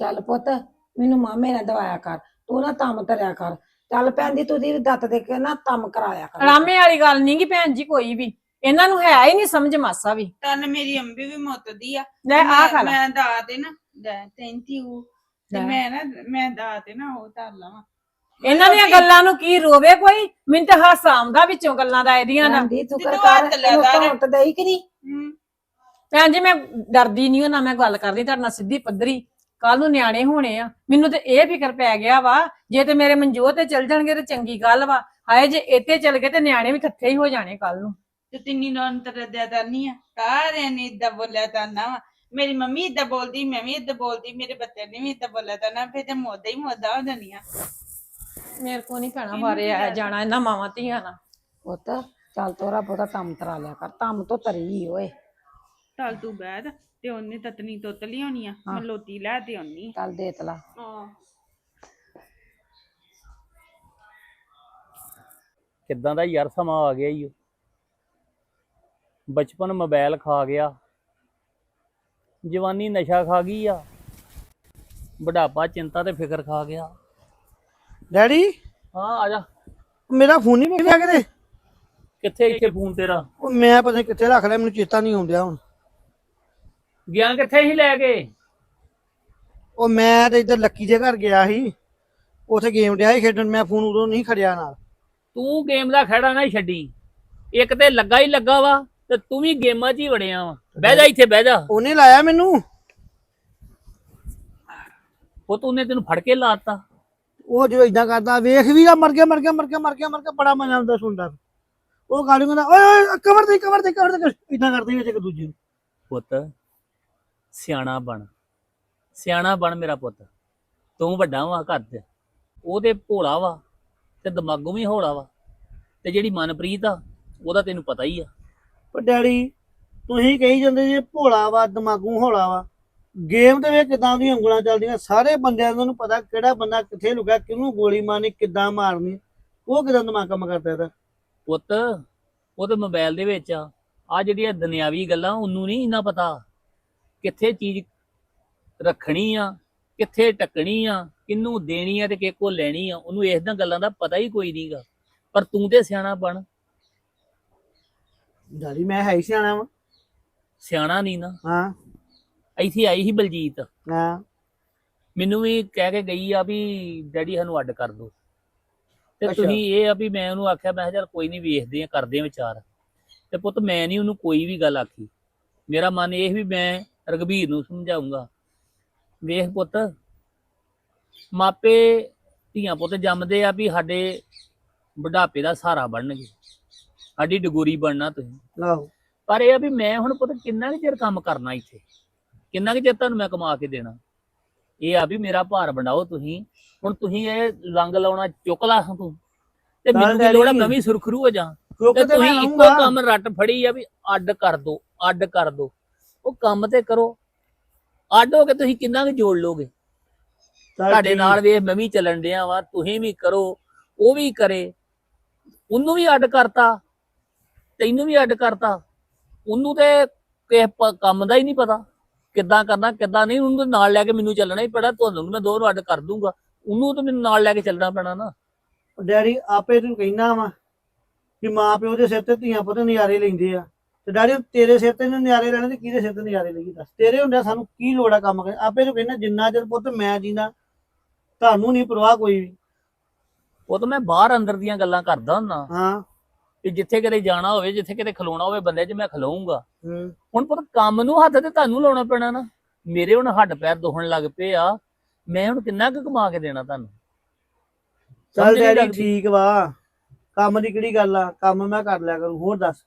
ਚੱਲ ਪੁੱਤ ਮੈਨੂੰ ਮਾਮੇ ਨੇ ਦਵਾਇਆ ਕਰ ਤੂੰ ਨਾ ਧੰਮ ਤਰਿਆ ਕਰ। ਚੱਲ ਭੈਣ ਦੀ ਤੂੰ ਦੀ ਦੱਤ ਦੇ ਕੇ ਨਾ ਧੰਮ ਕਰਾਇਆ ਕਰ। ਰਾਮੇ ਵਾਲੀ ਗੱਲ ਨਹੀਂ ਗੀ ਭੈਣ ਜੀ ਕੋਈ ਵੀ। ਇਹਨਾਂ ਨੂੰ ਹੈ ਹੀ ਨਹੀਂ ਸਮਝ ਮਾਸਾ ਵੀ। ਤਨ ਮੇਰੀ ਅੰਬੀ ਵੀ ਮੁੱਤਦੀ ਆ। ਲੈ ਆ ਮੈਂ- ਖਾ ਲੈ। ਮੈਂ ਦਾ ਤੇ ਨਾ ਥੈਂਕ ਯੂ ਤੇ ਲੈ। ਮੈਂ ਨਾ ਮੈਂ ਦਾ ਤੇ ਨਾ ਉਹ ਧਰ ਲਵਾਂ। ਇਹਨਾਂ ਦੀਆਂ ਗੱਲਾਂ ਨੂੰ ਕੀ ਰੋਵੇ ਕੋਈ? ਮੈਨੂੰ ਤਾਂ ਹਾਸਾ ਆਉਂਦਾ ਵਿੱਚੋਂ ਗੱਲਾਂ ਦਾ ਇਹਦੀਆਂ ਨਾ ਭੈਣ ਦੀ ਤੂੰ ਜਦੋਂ ਕਰ ਕਰ ਹੱਥ ਲੈ ਲਾ ਤੇ ਦੇਈ ਕਿ ਨਹੀਂ? ਹਮ, ਭੈਣ ਜੀ ਮੈਂ ਡਰਦੀ ਨਹੀਂ ਨਾ ਮੈਂ ਗੱਲ ਕਰਦੀ ਤੁਹਾਡੇ ਨਾਲ ਸਿੱਧੀ ਪੱਧਰੀ। ਕੱਲ ਨੂੰ ਨਿਆਣੇ ਹੋਣੇ ਆ। ਮੈਨੂੰ ਤੇ ਇਹ ਫਿਕਰ ਪੈ ਗਿਆ ਵਾ ਜੇ ਤੇ ਮੇਰੇ ਮਨਜੋਤ ਤੇ ਚਲ ਜਾਣਗੇ ਤੇ ਚੰਗੀ ਗੱਲ ਵਾ। ਹਾਏ ਜੇ ਇੱਥੇ ਚਲ ਗਏ ਤੇ ਨਿਆਣੇ ਵੀ ਥੱਥੇ ਹੀ ਹੋ ਜਾਣੇ ਕੱਲ ਨੂੰ। ਤੇ ਤਿੰਨੀ ਨੂੰ ਅੰਤਰ ਦਿਆ ਕਰਨੀ ਆ। ਸਾਰਿਆਂ ਨੇ ਇਦਾਂ ਬੋਲਿਆ ਕਰਨਾ ਵਾ। ਮੇਰੀ ਮੰਮੀ ਇਦਾਂ ਬੋਲਦੀ ਮੈਂ ਵੀ ਇਦਾਂ ਬੋਲਦੀ ਮੇਰੇ ਬੱਚੇ ਨੇ ਵੀ ਇਦਾਂ ਬੋਲਿਆ ਕਰਨਾ ਫਿਰ ਤੇ ਮੋਦਾ ਹੀ ਮੋਦਾ ਹੋ ਜਾਣੀਆਂ। ਮੇਰੇ ਕੋ ਨਹੀਂ ਪੈਣਾ ਇਹਨੂੰ ਬਾਰੇ ਗੱਲ? ਜਾਣਾ ਇਹਨਾਂ ਮਾਵਾਂ ਧੀਆਂ ਨਾਲ। ਪੁੱਤ ਚੱਲ ਤੋਰਾ ਬਹੁਤਾ ਧੰਮ ਤਰਾ ਲਿਆ ਕਰ। ਧੰਮ ਤੋਂ ਤਰੀ ਓਏ। ਚੱਲ ਤੂੰ ਬੈਠ ਤੇ ਉਹਨੇ ਤਤਨੀ ਤੋਤਲੀ ਹੋਣੀ ਆ। ਮੈਂ ਲੋਤੀ ਲੈ ਤੇ ਆਉਣੀ। ਚੱਲ ਦੇ ਤਲਾ ਹਾਂ। ਕਿੱਦਾਂ ਦਾ ਯਾਰ ਸਮਾਂ ਆ ਗਿਆ ਈ ਓ। ਬਚਪਨ ਮੋਬਾਈਲ ਖਾ ਗਿਆ। ਜਵਾਨੀ ਨਸ਼ਾ ਖਾ ਗਈ ਆ। ਬੁਢਾਪਾ ਚਿੰਤਾ ਤੇ ਫਿਕਰ ਖਾ ਗਿਆ। ਡੈਡੀ? ਹਾਂ ਆ ਜਾ। ਮੇਰਾ ਫੋਨ ਨਹੀਂ ਮਿਲਿਆ ਕਿਤੇ? ਕਿੱਥੇ ਇੱਥੇ ਫੋਨ ਤੇਰਾ? ਉਹ ਮੈਂ ਪਤਾ ਨੀ ਕਿੱਥੇ ਰੱਖ ਲਿਆ ਮੈਨੂੰ ਚੇਤਾ ਨਹੀਂ ਆਉਂਦਿਆ ਹੁਣ। ਗਿਆ ਕਿੱਥੇ ਹੀ ਲੈ ਕੇ? ਉਹ ਮੈਂ ਤੇ ਇੱਧਰ ਲੱਕੀ ਦੇ ਘਰ ਗਿਆ ਸੀ। ਉਥੇ ਗੇਮ ਡਿਆ ਸੀ ਖੇਡਣ ਮੈਂ ਫੋਨ ਉਦੋਂ ਨਹੀਂ ਖੜਿਆ ਨਾਲ। ਤੂੰ ਗੇਮ ਦਾ ਖੜਾ ਨਾ ਛੱਡੀ। ਇੱਕ ਤੇ ਲੱਗਾ ਹੀ ਲੱਗਾ ਵਾ। ਤੇ ਤੂੰ ਵੀ ਗੇਮਾਂ 'ਚ ਹੀ ਵੜਿਆ ਵਾ। ਬਹਿ ਜਾ ਇੱਥੇ ਬਹਿ ਜਾ। ਉਹਨੇ ਲਾਇਆ ਮੈਨੂੰ। ਉਹ ਤੂੰ ਨੇ ਤੈਨੂੰ ਫੜ ਕੇ ਲਾਤਾ। ਉਹ ਜਦੋਂ ਇਦਾਂ ਕਰਦਾ ਵੇਖ ਵੀ ਆ ਮਰ ਗਿਆ ਮਰ ਗਿਆ ਮਰ ਗਿਆ ਮਰ ਗਿਆ ਮਰ ਗਿਆ ਬੜਾ ਮਜ਼ਾ ਆਉਂਦਾ ਸੁਣਦਾ। ਉਹ ਗਾੜੀ ਕਹਿੰਦਾ ਓਏ ਓਏ ਕਵਰ ਦੇ ਕਵਰ ਦੇ ਕਵਰ ਦੇ ਇਦਾਂ ਕਰਦੇ ਵਿੱਚ ਇੱਕ ਦੂਜੇ ਨੂੰ। ਪੁੱਤ ਸਿਆਣਾ ਬਣ। ਸਿਆਣਾ ਬਣ ਮੇਰਾ ਪੁੱਤ। ਤੂੰ ਵੱਡਾ ਵਾ ਘਰ ਤੇ ਭੋਲਾ ਵਾ ਤੇ ਦਿਮਾਗੋਂ ਵੀ ਹੌਲਾ ਵਾ। ਤੇ ਜਿਹੜੀ ਮਨਪ੍ਰੀਤ ਆ ਉਹਦਾ ਤੈਨੂੰ ਪਤਾ ਹੀ ਆ। ਪਰ ਡੈਡੀ, ਤੁਸੀਂ ਕਹੀ ਜਾਂਦੇ ਜੀ, ਭੋਲਾ ਵਾ, ਦਿਮਾਗੂ ਹੌਲਾ ਵਾ। ਗੇਮ ਦੇ ਵਿੱਚ ਕਿਦਾਂ ਦੀਆਂ ਉਂਗਲਾਂ ਚੱਲਦੀਆਂ, ਸਾਰੇ ਬੰਦਿਆਂ ਨੂੰ ਪਤਾ ਕਿਹੜਾ ਬੰਦਾ ਕਿੱਥੇ ਲੁਕਿਆ, ਕਿਹਨੂੰ ਗੋਲੀ ਮਾਰਨੀ, ਕਿੱਦਾਂ ਮਾਰਨੀ, ਉਹ ਕਿਦਾਂ ਦਿਮਾਗ ਕੰਮ ਕਰਦਾ ਇਹਦਾ? ਪੁੱਤ, ਉਹ ਤੇ ਮੋਬਾਈਲ ਦੇ ਵਿੱਚ ਆ। ਆ ਜਿਹੜੀਆਂ ਦੁਨਿਆਵੀ ਗੱਲਾਂ, ਉਹਨੂੰ ਨਹੀਂ ਇੰਨਾ ਪਤਾ। ਕਿੱਥੇ ਚੀਜ਼ ਰੱਖਣੀ ਆ, ਕਿੱਥੇ ਟੱਕਣੀ ਆ, ਕਿਹਨੂੰ ਦੇਣੀ ਆ ਤੇ ਕਿਹ ਕੋ ਲੈਣੀ ਆ, ਉਹਨੂੰ ਇਸ ਦੀਆਂ ਗੱਲਾਂ ਦਾ ਪਤਾ ਹੀ ਕੋਈ ਨਹੀਂਗਾ ਪਰ ਤੂੰ ਤੇ ਸਿਆਣਾ ਬਣ। ਡੈਡੀ ਮੈਂ ਹੈ ਹੀ ਸਿਆਣਾ ਵਾ। ਸਿਆਣਾ ਨਹੀਂ ਨਾ। ਹਾਂ। ਇੱਥੇ ਆਈ ਸੀ ਬਲਜੀਤ। ਹਾਂ। ਮੈਨੂੰ ਵੀ ਕਹਿ ਕੇ ਗਈ ਆ ਵੀ ਡੈਡੀ ਸਾਨੂੰ ਅੱਡ ਕਰ ਦੋ। ਤੇ ਅੱਛਾ। ਤੁਸੀਂ ਇਹ ਆ ਵੀ ਮੈਂ ਉਹਨੂੰ ਆਖਿਆ ਮੈਂ ਕਿਹਾ ਚੱਲ ਕੋਈ ਨਹੀਂ ਵੇਖਦੇ ਆ ਕਰਦੇ ਆ ਵਿਚਾਰ। ਤੇ ਪੁੱਤ ਮੈਂ ਨਹੀਂ ਉਹਨੂੰ ਕੋਈ ਵੀ ਗੱਲ ਆਖੀ। ਮੇਰਾ ਮਨ ਇਹ ਵੀ ਮੈਂ ਰਗਵੀਰ ਨੂੰ ਸਮਝਾਉਂਗਾ ਵੇਖ ਪੁੱਤ ਮਾਪੇ ਧੀਆਂ ਪੁੱਤ ਜੰਮਦੇ ਆ ਵੀ ਸਾਡੇ ਬੁਢਾਪੇ ਦਾ ਸਹਾਰਾ ਬਣਨਗੇ। ਸਾਡੀ ਡਗੋਰੀ ਬਣਨਾ ਤੁਸੀਂ। ਆਹੋ। ਪਰ ਇਹ ਆ ਵੀ ਮੈਂ ਹੁਣ ਪਤਾ ਕਿੰਨਾ ਕੁ ਚਿਰ ਕੰਮ ਕਰਨਾ ਇੱਥੇ? ਕਿੰਨਾ ਕੁ ਚਿਰ ਤੁਹਾਨੂੰ ਮੈਂ ਕਮਾ ਕੇ ਦੇਣਾ? ਇਹ ਆ ਵੀ ਮੇਰਾ ਭਾਰ ਵੰਡਾਓ ਤੁਸੀਂ। ਹੁਣ ਤੁਸੀਂ ਇਹ ਲੰਗ ਲਾਉਣਾ ਚੁੱਕ ਲਾ ਤੂੰ। ਤੇ ਮੈਨੂੰ ਕੀ ਲੋੜ ਆ। ਮੈਂ ਵੀ ਸੁਰਖਰੂ ਹੋ ਜਾ? ਤੇ ਤੁਸੀਂ ਇੱਕੋ ਕੰਮ ਰੱਟ ਫੜੀ ਆ ਵੀ ਅੱਡ ਕਰ ਦੋ ਅੱਡ ਕਰ ਦੋ। ਉਹ ਕੰਮ ਤੇ ਕਰੋ। ਅੱਡ ਹੋ ਕੇ ਤੁਸੀਂ ਕਿੰਨਾ ਕੁ ਜੋੜ ਲੋਗੇ? ਤੁਹਾਡੇ। ਨਾਲ ਵੇਖ ਮੈਂ ਵੀ ਚੱਲਣ ਡਿਆ ਵਾ ਤੁਸੀਂ ਵੀ ਕਰੋ ਉਹ ਵੀ ਕਰੇ। ਉਹਨੂੰ ਵੀ ਅੱਡ ਕਰਤਾ। ਤੈਨੂੰ ਵੀ ਅੱਡ ਕਰਤਾ। ਉਹਨੂੰ ਤੇ ਕਿਸੇ ਕੰਮ ਦਾ ਹੀ ਨਹੀਂ ਪਤਾ। ਕਿੱਦਾਂ ਕਰਨਾ ਕਿੱਦਾਂ ਨਹੀਂ ਉਹਨੂੰ ਤਾਂ ਨਾਲ ਲੈ ਕੇ ਮੈਨੂੰ ਚੱਲਣਾ ਹੀ ਪੈਣਾ। ਤੁਹਾਨੂੰ ਮੈਂ ਦੋ ਨੂੰ ਅੱਡ ਕਰ ਦੂੰਗਾ। ਉਹਨੂੰ ਤਾਂ ਮੈਨੂੰ ਨਾਲ ਲੈ ਕੇ ਚੱਲਣਾ ਪੈਣਾ ਨਾ। ਡੈਡੀ ਆਪੇ ਤੂੰ ਕਹਿਣਾ ਵਾ ਕਿ ਮਾਂ ਪਿਓ ਦੇ ਸਿਰ ਤੇ ਧੀਆਂ ਪੁੱਤ ਨਜ਼ਾਰੇ ਲੈਂਦੇ ਆ। ਤੇ ਡੈਡੀ ਤੇਰੇ ਸਿਰ ਤੇ ਨਜ਼ਾਰੇ ਲੈਣੇ ਤੇ ਕਿਹਦੇ ਸਿਰ ਤੇ ਨਜ਼ਾਰੇ ਲਈਏ ਦੱਸ। ਤੇਰੇ ਹੁੰਦਿਆਂ ਸਾਨੂੰ ਕੀ ਲੋੜ ਆ ਕੰਮ ਕਰਨ? ਆਪੇ ਤੂੰ ਕਹਿਣਾ ਜਿੰਨਾ ਚਿਰ ਪੁੱਤ ਮੈਂ ਜੀਣਾ ਤੁਹਾਨੂੰ ਨਹੀਂ ਪਰਵਾਹ ਕੋਈ ਵੀ। ਉਹ ਤਾਂ ਮੈਂ ਬਾਹਰ ਅੰਦਰ ਦੀਆਂ ਗੱਲਾਂ ਕਰਦਾ ਹੁੰਦਾ। ਹਾਂ। ਕਿ ਜਿੱਥੇ ਕਿਤੇ ਜਾਣਾ ਹੋਵੇ ਜਿੱਥੇ ਕਿਤੇ ਖਲੋਣਾ ਹੋਵੇ ਬੰਦੇ 'ਚ ਮੈਂ ਖਲੋਊਂਗਾ। ਹੁਣ ਪਰ ਕੰਮ ਨੂੰ ਹੱਥ ਤੇ ਤੁਹਾਨੂੰ ਲਾਉਣਾ ਪੈਣਾ ਨਾ। ਮੇਰੇ ਹੁਣ ਹੱਡ ਪੈਰ ਦੁਖਣ ਲੱਗ ਪਏ ਆ। ਮੈਂ ਹੁਣ ਕਿੰਨਾ ਕੁ ਕਮਾ ਕੇ ਦੇਣਾ ਤੁਹਾਨੂੰ? ਚੱਲ ਡੈਡੀ। ਠੀਕ ਵਾ। ਕੰਮ ਦੀ ਕਿਹੜੀ ਗੱਲ ਆ? ਕੰਮ ਮੈਂ ਕਰ ਲਿਆ ਕਰੂੰ। ਹੋਰ ਦੱਸ।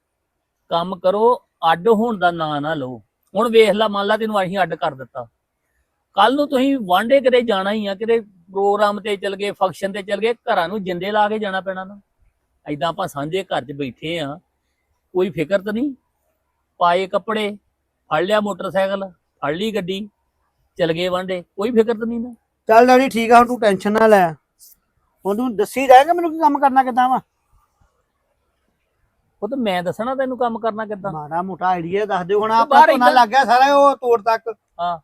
ਕੰਮ ਕਰੋ ਅੱਡ ਹੋਣ ਦਾ ਨਾਂ ਨਾ ਲਓ। ਹੁਣ ਵੇਖ ਲਾ ਮੰਨ ਲਾ ਤੈਨੂੰ ਅਸੀਂ ਅੱਡ ਕਰ ਦਿੱਤਾ। ਕੱਲ ਨੂੰ ਤੁਸੀਂ ਵਾਂਡੇ ਕਿਤੇ ਜਾਣਾ ਹੀ ਆ ਕਿਤੇ ਪ੍ਰੋਗਰਾਮ ਤੇ ਚਲ ਗਏ ਫੰਕਸ਼ਨ ਤੇ ਚਲ ਗਏ ਘਰਾਂ ਨੂੰ ਜਿੰਦੇ ਲਾ ਕੇ ਜਾਣਾ ਪੈਣਾ ਨਾ। ਐਦਾਂ ਆਪਾਂ ਸਾਂਝੇ ਘਰ 'ਚ ਬੈਠੇ ਆ ਕੋਈ ਫਿਕਰ ਤਾਂ ਨਹੀਂ? ਪਾਏ ਕੱਪੜੇ ਫੜ ਲਿਆ ਮੋਟਰਸਾਈਕਲ ਫੜ ਲਈ ਗੱਡੀ ਚਲ ਗਏ ਵਾਂਡੇ ਕੋਈ ਫਿਕਰ ਤਾਂ ਨਹੀਂ ਨਾ? ਚੱਲ ਡੈਡੀ ਠੀਕ ਆ ਹੁਣ ਤੂੰ ਟੈਨਸ਼ਨ ਨਾ ਲੈ। ਹੁਣ ਤੂੰ ਦੱਸੀ ਜਾਏਗਾ ਮੈਨੂੰ ਕੀ ਕੰਮ ਕਰਨਾ ਕਿੱਦਾਂ ਵਾ? ਉਹ ਤਾਂ ਮੈਂ ਦੱਸਣਾ ਤੈਨੂੰ ਕੰਮ ਕਰਨਾ ਕਿੱਦਾਂ? ਮਾੜਾ ਮੋਟਾ ਆਈਡੀਆ ਦੱਸ ਦਿਓ ਹੁਣ ਤੂੰ ਆਪਾਂ ਧੋਣਾ ਏਦਾਂ- ਲੱਗ ਗਿਆ ਸਾਰਾ ਉਹ ਤੋੜ ਤੱਕ। ਹਾਂ।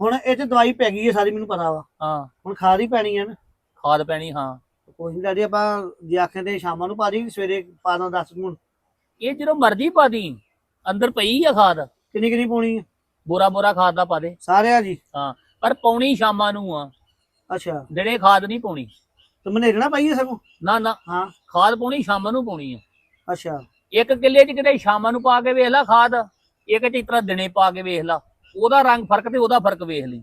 ਹੁਣ ਇਹ ਚ ਦਵਾਈ ਪੈ ਗਈ ਹੈ ਸਾਰੀ ਮੈਨੂੰ ਪਤਾ ਵਾ। ਹਾਂ। ਹੁਣ ਖਾਦ ਹੀ ਪੈਣੀ ਹੈ ਨਾ। ਖਾਦ ਪੈਣੀ ਹਾਂ। ਕੋਈ ਨਹੀਂ ਡੈਡੀ ਆਪਾਂ ਜੇ ਆਖੇ ਤੇ ਸ਼ਾਮਾਂ ਨੂੰ ਪਾ ਦੀ ਸਵੇਰੇ ਪਾ ਦਾਂ 10 ਹੁਣ ਇਹ ਜਦੋਂ ਮਰਜ਼ੀ ਪਾ ਦੀ ਅੰਦਰ ਪਈ ਆ ਖਾਦ। ਕਿੰਨੀ ਕਿੰਨੀ ਪਾਉਣੀ ਹੈ ਬੋਰਾ ਬੋਰਾ ਖਾਦ ਦਾ ਪਾ ਦੇ। ਸਾਰਿਆਂ ਜੀ ਪਰ ਪਾਉਣੀ ਸ਼ਾਮਾਂ ਨੂੰ ਆ। ਅੱਛਾ। ਜਿਹੜੇ ਖਾਦ ਨਹੀਂ ਪਾਉਣੀ। ਤੇ ਮਨੇਰਣਾ ਪਾਈਏ ਸਗੋਂ? ਨਾ ਨਾ। ਹਾਂ। ਖਾਦ ਪਾਉਣੀ ਸ਼ਾਮਾਂ ਨੂੰ ਪਾਉਣੀ ਆ। ਅੱਛਾ। ਇੱਕ ਕਿੱਲੇ 'ਚ ਕਿਤੇ ਸ਼ਾਮਾਂ ਨੂੰ ਪਾ ਕੇ ਵੇਖ ਲੈ ਖਾਦ ਇੱਕ 'ਚ ਇਸ ਤਰ੍ਹਾਂ ਦਿਨੇ ਪਾ ਕੇ ਵੇਖ ਲੈ। ਉਹਦਾ ਰੰਗ ਫ਼ਰਕ ਤੇ ਉਹਦਾ ਫ਼ਰਕ ਵੇਖ ਲਈ।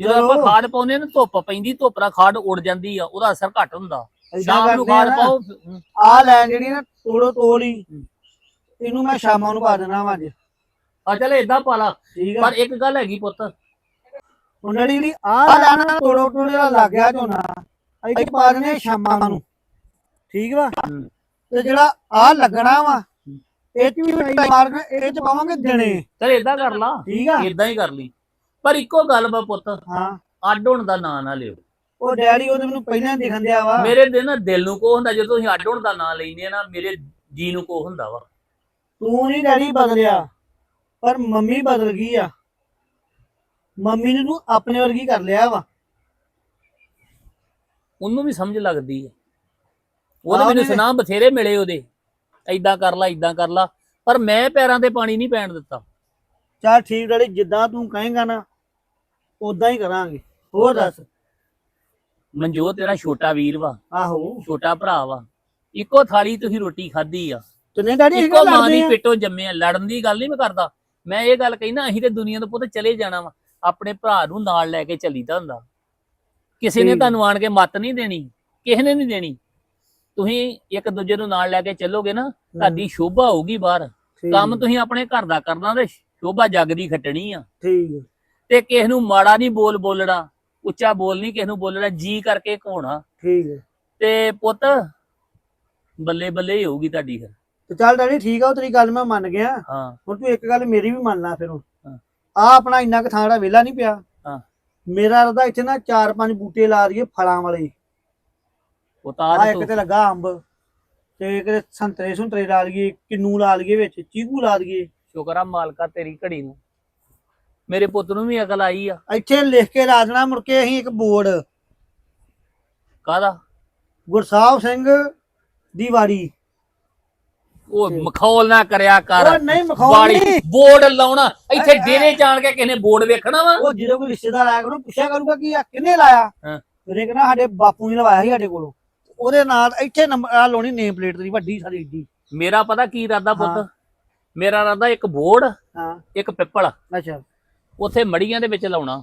ਜਦੋਂ ਆਪਾਂ ਚਲੋ। ਖਾਦ ਪਾਉਂਦੇ ਨਾ ਧੁੱਪ ਪੈਂਦੀ ਧੁੱਪ ਨਾਲ ਖਾਦ ਉੜ ਜਾਂਦੀ ਆ ਉਹਦਾ ਅਸਰ ਘੱਟ ਹੁੰਦਾ। ਸ਼ਾਮ ਨੂੰ ਖਾਦ ਪਾਓ ਆ ਲੈਣ ਜਿਹੜੀ ਨਾ ਤੋੜੋ ਤੋੜ ਹੀ। ਇਹਨੂੰ ਮੈਂ ਸ਼ਾਮਾਂ ਨੂੰ ਪਾ ਦੇਣਾ ਵਾ ਅੱਜ। ਆ ਚਲ ਏਦਾਂ ਪਾ ਲਾ। ਠੀਕ ਆ। ਪਰ ਇੱਕ ਗੱਲ ਹੈਗੀ ਪੁੱਤ। ਹੁਣ ਜਿਹੜੀ ਜਿਹੜੀ ਆ ਲੈਣਾ ਨਾ ਤੋੜੋ ਤੋੜੇ ਦਾ ਲੱਗ ਗਿਆ ਝੋਨਾ। ਇੱਥੇ ਪਾ ਦੇਣੇ ਸ਼ਾਮਾਂ ਨੂੰ। ਠੀਕ ਵਾ? ਹੂੰ। ਤੇ ਜਿਹੜਾ ਆ ਲੱਗਣਾ ਵਾ ਇਹ ਚ ਵੀ ਟਾਈ ਮਾਰਨਾ ਇਹ ਚ ਪਾਵਾਂਗੇ ਦਿਨੇ। ਚਲ ਏਦਾਂ ਕਰ ਲਾ। ਠੀਕ ਆ? ਏਦਾਂ ਹੀ ਕਰ ਲਈ। ਪਰ ਇੱਕੋ ਗੱਲ ਵਾ ਪੁੱਤ। ਹਾਂ। ਅੱਡ ਹੋਣ ਦਾ ਨਾਂ ਨਾ ਲਿਓ। ਉਹ ਡੈਡੀ ਉਹਦੇ ਮੈਨੂੰ ਪਹਿਲਾਂ ਦਿਖਣ ਦਿਆ ਵਾ। ਮੇਰੇ ਦਿਲ ਨਾ ਦਿਲ ਨੂੰ ਕੋ ਹੁੰਦਾ ਜਦੋਂ ਤੁਸੀਂ ਅੱਡ ਹੋਣ ਦਾ ਨਾਂ ਲੈਂਦੇ ਆ ਨਾ ਮੇਰੇ ਜੀ ਨੂੰ ਕੋ ਹੁੰਦਾ ਵਾ। ਤੂੰ ਨਹੀਂ ਡੈਡੀ ਬਦਲਿਆ ਪਰ ਮੰਮੀ ਬਦਲ ਗਈ ਆ। ਮੰਮੀ ਨੂੰ ਤੂੰ ਆਪਣੇ ਵਰਗੀ ਕਰ ਲਿਆ ਵਾ। ਉਹਨੂੰ ਵੀ ਸਮਝ ਲੱਗਦੀ ਹੈ ਉਹਨੇ ਆਹੋ ਮੈਨੂੰ ਉਹਨੇ- ਸੁਨਾ ਬਥੇਰੇ ਮਿਲੇ ਉਹਦੇ। ਐਦਾਂ ਕਰ ਲਾ ਐਦਾਂ ਕਰ ਲਾ। ਪਰ ਮੈਂ ਪੈਰਾਂ ਤੇ ਪਾਣੀ ਨਹੀਂ ਪੈਣ ਦਿੱਤਾ। ਚੱਲ ਠੀਕ ਡੈਡੀ ਜਿੱਦਾਂ ਤੂੰ ਕਹੇਂਗਾ ਨਾ ਉਦਾਂ ਹੀ ਕਰਾਂਗੇ। ਹੋਰ ਦੱਸ? ਮਨਜੋਤ ਤੇਰਾ ਛੋਟਾ ਵੀਰ ਵਾ। ਆਹੋ। ਛੋਟਾ ਭਰਾ ਵਾ। ਇੱਕੋ ਥਾਲੀ ਤੁਸੀਂ ਰੋਟੀ ਖਾਧੀ ਆ। ਤੇ ਨਹੀਂ ਡੈਡੀ ਇੱਕੋ ਮਾਂ ਦੀ ਪੇਟੋਂ ਜੰਮੇ ਆ। ਲੜਨ ਦੀ ਗੱਲ ਨਹੀਂ ਮੈਂ ਕਰਦਾ। ਮੈਂ ਇਹ ਗੱਲ ਕਹਿਣਾ ਅਸੀਂ ਤੇ ਦੁਨੀਆ ਤੋਂ ਪੁੱਤ ਚਲੇ ਜਾਣਾ ਵਾ। ਆਪਣੇ ਭਰਾ ਨੂੰ ਨਾਲ ਲੈ ਕੇ ਚੱਲੀਦਾ ਹੁੰਦਾ। ਕਿਸੇ ਨੇ। ਤੁਹਾਨੂੰ ਆਣ ਕੇ ਮੱਤ ਨਹੀਂ ਦੇਣੀ। ਕਿਸੇ ਨੇ ਨਹੀਂ ਦੇਣੀ। ਤੁਸੀਂ ਇੱਕ ਦੂਜੇ ਨੂੰ ਨਾਲ ਲੈ ਕੇ ਚੱਲੋਗੇ ਨਾ ਤੁਹਾਡੀ ਸ਼ੋਭਾ ਹੋਊਗੀ ਬਾਹਰ। ਕੰਮ ਤੁਸੀਂ ਆਪਣੇ ਘਰ ਦਾ ਕਰਨਾ ਤੇ ਸ਼ੋਭਾ ਜੱਗ ਦੀ ਖੱਟਣੀ ਆ। ਠੀਕ। ਤੇ ਕਿਸੇ ਨੂੰ ਮਾੜਾ ਨਹੀਂ ਬੋਲ ਬੋਲਣਾ ਉੱਚਾ ਬੋਲ ਨਹੀਂ ਕਿਸੇ ਨੂੰ ਬੋਲਣਾ ਜੀ ਕਰਕੇ ਘੋਣਾ। ਠੀਕ ਹੈ। ਤੇ ਪੁੱਤ ਬੱਲੇ ਬੱਲੇ ਹੀ ਹੋਊਗੀ ਤੁਹਾਡੀ ਫਿਰ। ਤੇ ਚੱਲ ਡੈਡੀ ਠੀਕ ਆ ਉਹ ਤੇਰੀ ਗੱਲ ਮੈਂ ਮੰਨ ਗਿਆ। ਹਾਂ। ਹੁਣ ਤੂੰ ਇੱਕ ਗੱਲ ਮੇਰੀ ਵੀ ਮੰਨ ਲੈ ਫਿਰ ਹੁਣ। ਹਾਂ। ਆ ਆਪਣਾ ਇੰਨਾ ਕੁ ਥਾਂ ਦਾ ਵਿਹਲਾ ਨਹੀਂ ਪਿਆ। ਹਾਂ। ਮੇਰਾ ਰਦਾ ਇੱਥੇ ਨਾ ਚਾਰ ਪੰਜ ਬੂਟੇ ਲਾ ਦਈਏ ਫਲਾਂ ਵਾਲੇ। ਆ ਇੱਕ ਤੂੰ ਤੇ ਲੱਗਾ ਅੰਬ ਤੇ ਇੱਕ ਤੇ ਸੰਤਰੇ ਸੰਤਰੇ ਲਾ ਲਈਏ ਕਿੰਨੂ ਲਾ ਲਈਏ ਵਿੱਚ ਚੀਕੂ ਲਾ ਦਈਏ। ਸ਼ੁਕਰ ਆ ਮਾਲਕਾ ਤੇਰੀ ਘੜੀ ਨੂੰ। ਮੇਰੇ ਪੁੱਤ ਨੂੰ ਵੀ ਅਕਲ ਆਈ ਆ। ਇੱਥੇ ਲਿਖ ਕੇ ਦੇਣਾ ਮੁੜ ਕੇ ਅਸੀਂ ਇੱਕ ਬੋਰਡ। ਕਾਹਦਾ? ਗੁਰਸਾਹਿਬ ਸਿੰਘ ਦੀ ਵਾੜੀ ਉਹ ਮਖੌਲ ਨਾ ਕਰਿਆ ਕਰ। ਉਹ ਨਹੀਂ ਮਖੌਲ ਵਾਲੀ ਨਹੀਂ। ਬੋਰਡ ਲਾਉਣਾ। ਇੱਥੇ ਡੇਰੇ ਜਾਣ ਕੇ ਕਿਸੇ ਨੇ ਬੋਰਡ ਵੇਖਣਾ ਵਾ? ਉਹ ਜਦੋਂ ਕੋਈ ਰਿਸ਼ਤੇਦਾਰ ਆਇਆ ਕਰੋ ਪੁੱਛਿਆ ਕਰੂਗਾ ਕਿ ਆ ਕਿੰਨੇ ਲਾਇਆ? ਹਾਂ। ਉਹਨੇ ਕਹਿੰਦਾ ਸਾਡੇ ਬਾਪੂ ਨੇ ਲਵਾਇਆ ਸੀ ਸਾਡੇ ਕੋਲੋਂ। ਉਹਦੇ ਨਾਲ ਇੱਥੇ ਨੰਬਰ ਆ ਲਾਉਣੀ ਨੇਮ ਪਲੇਟ ਤੇਰੀ ਵੱਡੀ ਸਾਰੀ ਏਡੀ ਮੇਰਾ ਪਤਾ ਕੀ ਇਰਾਦਾ ਹਾਂ। ਪੁੱਤ ਮੇਰਾ ਇਰਾਦਾ ਇੱਕ ਬੋਰਡ ਹਾਂ। ਇੱਕ ਪਿੱਪਲ। ਅੱਛਾ। ਉੱਥੇ ਮੜੀਆਂ ਦੇ ਵਿੱਚ ਲਾਉਣਾ।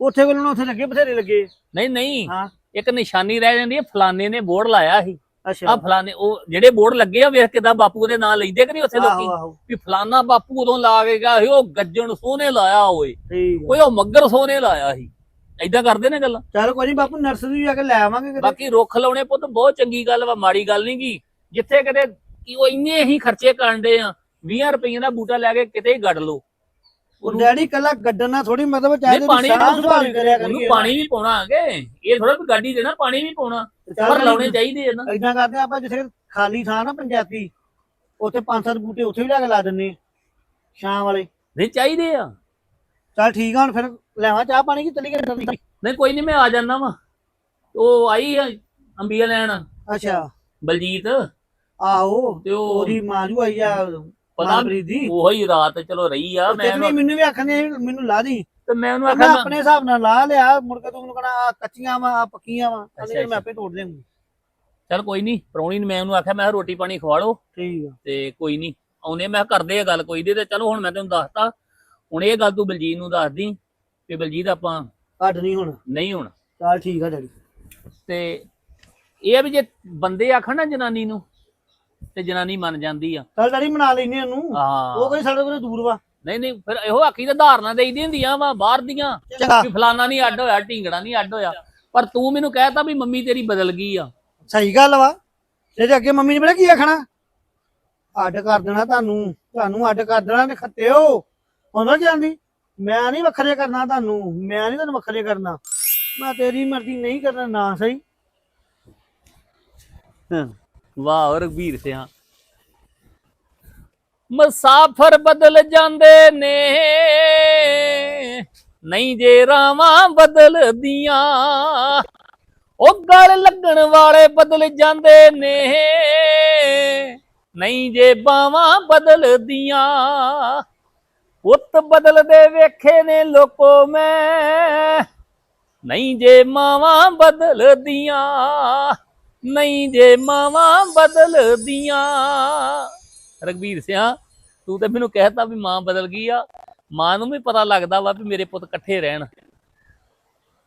ਉੱਥੇ ਕੋਲੋਂ ਉੱਥੇ ਲੱਗੇ ਬਥੇਰੇ ਲੱਗੇ। ਨਹੀਂ ਨਹੀਂ। ਹਾਂ। ਇੱਕ ਨਿਸ਼ਾਨੀ ਰਹਿ ਜਾਂਦੀ ਹੈ ਫਲਾਣੇ ਨੇ ਬੋਰਡ ਲਾਇਆ ਸੀ। ਅੱਛਾ। ਆ ਫਲਾਣੇ ਉਹ ਜਿਹੜੇ ਬੋਰਡ ਲੱਗੇ ਆ ਵੇਖ ਕਿਦਾਂ ਬਾਪੂ ਦੇ ਨਾਂ ਲੈਂਦੇ ਕਿ ਨਹੀਂ ਉੱਥੇ ਲੋਕੀ? ਵੀ ਫਲਾਨਾ ਬਾਪੂ ਉਦੋਂ ਲਾ ਕੇ ਗਿਆ ਸੀ ਉਹ ਗੱਜਣ ਸੋਹਣੇ ਲਾਇਆ ਓਏ। ਓਏ ਉਹ ਮੱਗਰ ਸੋਹਣੇ ਲਾਇਆ ਸੀ। ਐਦਾਂ ਕਰਦੇ ਨੇ ਗੱਲਾਂ? ਚੱਲ ਕੋਈ ਨਹੀਂ ਬਾਪੂ ਨਰਸਰੀ ਜਾ ਕੇ ਲੈ ਆਵਾਂਗੇ ਬਾਕੀ ਰੁੱਖ ਲਾਉਣੇ ਪੁੱਤ ਬਹੁਤ ਚੰਗੀ ਗੱਲ ਵਾ ਮਾੜੀ ਗੱਲ ਨਹੀਂ ਗੀ। ਜਿੱਥੇ ਕਿਤੇ ਕੀ ਉਹ ਇੰਨੇ ਹੀ ਖਰਚੇ ਕਰਦੇ ਆ 20 ਰੁਪਈਆਂ ਦਾ ਬੂਟਾ ਲੈ ਕੇ ਕਿਤੇ ਹੀ ਗੱਡ ਲਓ। ਉਹ ਡੈਡੀ ਕੱਲਾ ਗੱਡਣ ਨਾਲ ਥੋੜੀ ਮਤਲਬ ਚਾਹੀਦਾ ਪਾਣੀ ਸੰਭਾਲ ਕਰਿਆ ਉਹਨੂੰ ਕਰੀਏ। ਪਾਣੀ ਵੀ ਪਾਉਣਾ ਆਗੇ ਇਹ ਥੋੜਾ ਵੀ ਗਾਡੀ ਦੇਣਾ ਪਾਣੀ ਵੀ ਪਾਉਣਾ। ਪਰ ਲਾਉਣੇ ਚਾਹੀਦੇ ਆ ਨਾ। ਇਦਾਂ ਕਰਦੇ ਆਪਾਂ ਜਿੱਥੇ ਖਾਲੀ ਥਾਂ ਨਾ ਪੰਚਾਇਤੀ ਉੱਥੇ ਪੰਜ ਸੱਤ ਬੂਟੇ ਉੱਥੇ ਵੀ ਲਾ ਕੇ ਲਾ ਦਿੰਨੇ ਸ਼ਾਮ ਵਾਲੇ। ਨਹੀਂ ਚਾਹੀਦੇ ਆ। ਚੱਲ ਠੀਕ ਆ ਹੁਣ ਫਿਰ ਲੈਵਾਂ ਚਾਹ ਪਾਣੀ ਕੀ ਤਲੀ ਕੇ ਨਹੀਂ ਕੋਈ ਨਹੀਂ ਮੈਂ ਆ ਜਾਣਾ ਵਾ। ਉਹ ਆਈ ਅੰਬੀਆ ਲੈਣ। ਅੱਛਾ। ਬਲਜੀਤ। ਆਹੋ ਤੇ ਉਹ ਉਹਦੀ ਮਾਂ ਜੂ ਆਈ ਆ ਪਤਾ ਮਾਨਪ੍ਰੀਤ ਦੀ ਉਹ ਰਾਤ ਚਲੋ ਰਹੀ ਆ ਮੈਂ ਕਿਤਨੀ ਮੈਨੂੰ ਵੀ ਆਖਣੇ ਮੈਨੂੰ ਲਾ ਦੀ। ਤੇ ਮੈਂ ਉਹਨੂੰ ਆਖਿਆ ਮੈਂ- ਆਪਣੇ ਹਿਸਾਬ ਨਾਲ ਲਾ ਲਿਆ ਮੁੜ ਕੇ ਤੂੰ ਮੈਨੂੰ ਕਹਣਾ ਆ ਕੱਚੀਆਂ ਵਾ ਆ ਪੱਕੀਆਂ ਵਾ। ਕਹਿੰਦੇ ਮੈਂ। ਆਪੇ ਤੋੜ ਦੇਵਾਂਗੀ। ਚੱਲ ਕੋਈ ਨਹੀਂ ਪ੍ਰਾਹੁਣੀ ਨੂੰ ਮੈਂ ਉਹਨੂੰ ਆਖਿਆ ਮੈਂ ਰੋਟੀ ਪਾਣੀ ਖਵਾ ਲਓ ਠੀਕ ਆ। ਤੇ ਕੋਈ ਨਹੀਂ ਆਉਨੇ ਮੈਂ ਕਰਦੇ ਆ ਗੱਲ ਕੋਈ ਨਹੀਂ ਤੇ ਚਲੋ ਹੁਣ ਮੈਂ ਤੈਨੂੰ ਦੱਸਤਾ। ਹੁਣ ਇਹ ਗੱਲ ਤੂੰ ਬਲਜੀਤ ਨੂੰ ਦੱਸ ਦੀ ਕਿ ਬਲਜੀਤ ਆਪਾਂ ਅੱਡ ਨਹੀਂ ਹੁਣ। ਨਹੀਂ ਹੁਣ। ਚੱਲ ਠੀਕ ਆ ਡੈਡੀ। ਤੇ ਇਹ ਆ ਵੀ ਜੇ ਬੰਦੇ ਆਖਣ ਨਾ ਜਨਾਨੀ ਨੂੰ ਤੇ ਜਨਾਨੀ ਮੰਨ ਜਾਂਦੀ ਆ। ਚੱਲ ਡੈਡੀ ਮਨਾ ਲੈਨੇ ਉਹਨੂੰ। ਉਹ ਹਾਂ ਕੋਈ ਸਾਡੇ ਕੋਲ ਦੂਰ ਵਾ। ਨਹੀਂ ਨਹੀਂ ਫਿਰ ਇਹੋ ਆਖੀ ਤਾਂ ਧਾਰਨਾ ਦੇਈਦੀ ਹੁੰਦੀਆਂ ਵਾ ਬਾਹਰ ਦੀਆਂ। ਚੰਗਾ ਵੀ ਫਲਾਨਾ ਨਹੀਂ ਅੱਡ ਹੋਇਆ ਢੀਂਗੜਾ ਨਹੀਂ ਅੱਡ ਹੋਇਆ। ਪਰ ਤੂੰ ਮੈਨੂੰ ਕਹਿਤਾ ਵੀ ਮੰਮੀ ਤੇਰੀ ਬਦਲ ਗਈ ਆ। ਸਹੀ ਗੱਲ ਵਾ। ਇਹਦੇ ਅੱਗੇ ਮੰਮੀ ਨੇ ਬੜਾ ਕੀ ਆਖਣਾ? ਅੱਡ ਕਰ ਦੇਣਾ ਤੁਹਾਨੂੰ ਤੁਹਾਨੂੰ ਅੱਡ ਕਰ ਦੇਣਾ ਤੇ ਖੱਤਿਓ ਹੁੰਦਾ ਜਾਂਦੀ। ਮੈਂ ਨਹੀਂ ਵੱਖਰੇ ਕਰਨਾ ਤੁਹਾਨੂੰ ਮੈਂ ਨਹੀਂ ਤੁਹਾਨੂੰ ਵੱਖਰੇ ਕਰਨਾ। ਮੈਂ ਤੇਰੀ ਮਰਜ਼ੀ ਨਹੀਂ ਕਰਨਾ ਨਾ ਸਹੀ। ਹਾਂ। ਵਾਹ, ਰਘਬੀਰ ਸਿਆ। ਮੁਸਾਫਰ ਬਦਲ ਜਾਂਦੇ ਨੇ। ਨਹੀਂ ਜੇ ਰਾਵਾਂ ਬਦਲਦੀਆਂ, ਉਹ ਗਲ ਲੱਗਣ ਵਾਲੇ ਬਦਲ ਜਾਂਦੇ ਨੇ। ਨਹੀਂ ਜੇ ਬਾਵਾਂ ਬਦਲਦੀਆਂ, ਪੁੱਤ ਬਦਲਦੇ ਵੇਖੇ ਨੇ ਲੋਕੋ ਮੈਂ। ਨਹੀਂ ਜੇ ਮਾਵਾਂ ਬਦਲਦੀਆਂ ਨਹੀਂ ਜੇ ਮਾਵਾਂ ਬਦਲਦੀਆਂ। ਰਗਵੀਰ ਸਿਆ, ਤੂੰ ਤੇ ਮੈਨੂੰ ਕਹਿਤਾ ਵੀ ਮਾਂ ਬਦਲ ਗਈ ਆ। ਮਾਂ ਨੂੰ ਵੀ ਪਤਾ ਲੱਗਦਾ ਵਾ ਵੀ ਮੇਰੇ ਪੁੱਤ ਇਕੱਠੇ ਰਹਿਣ।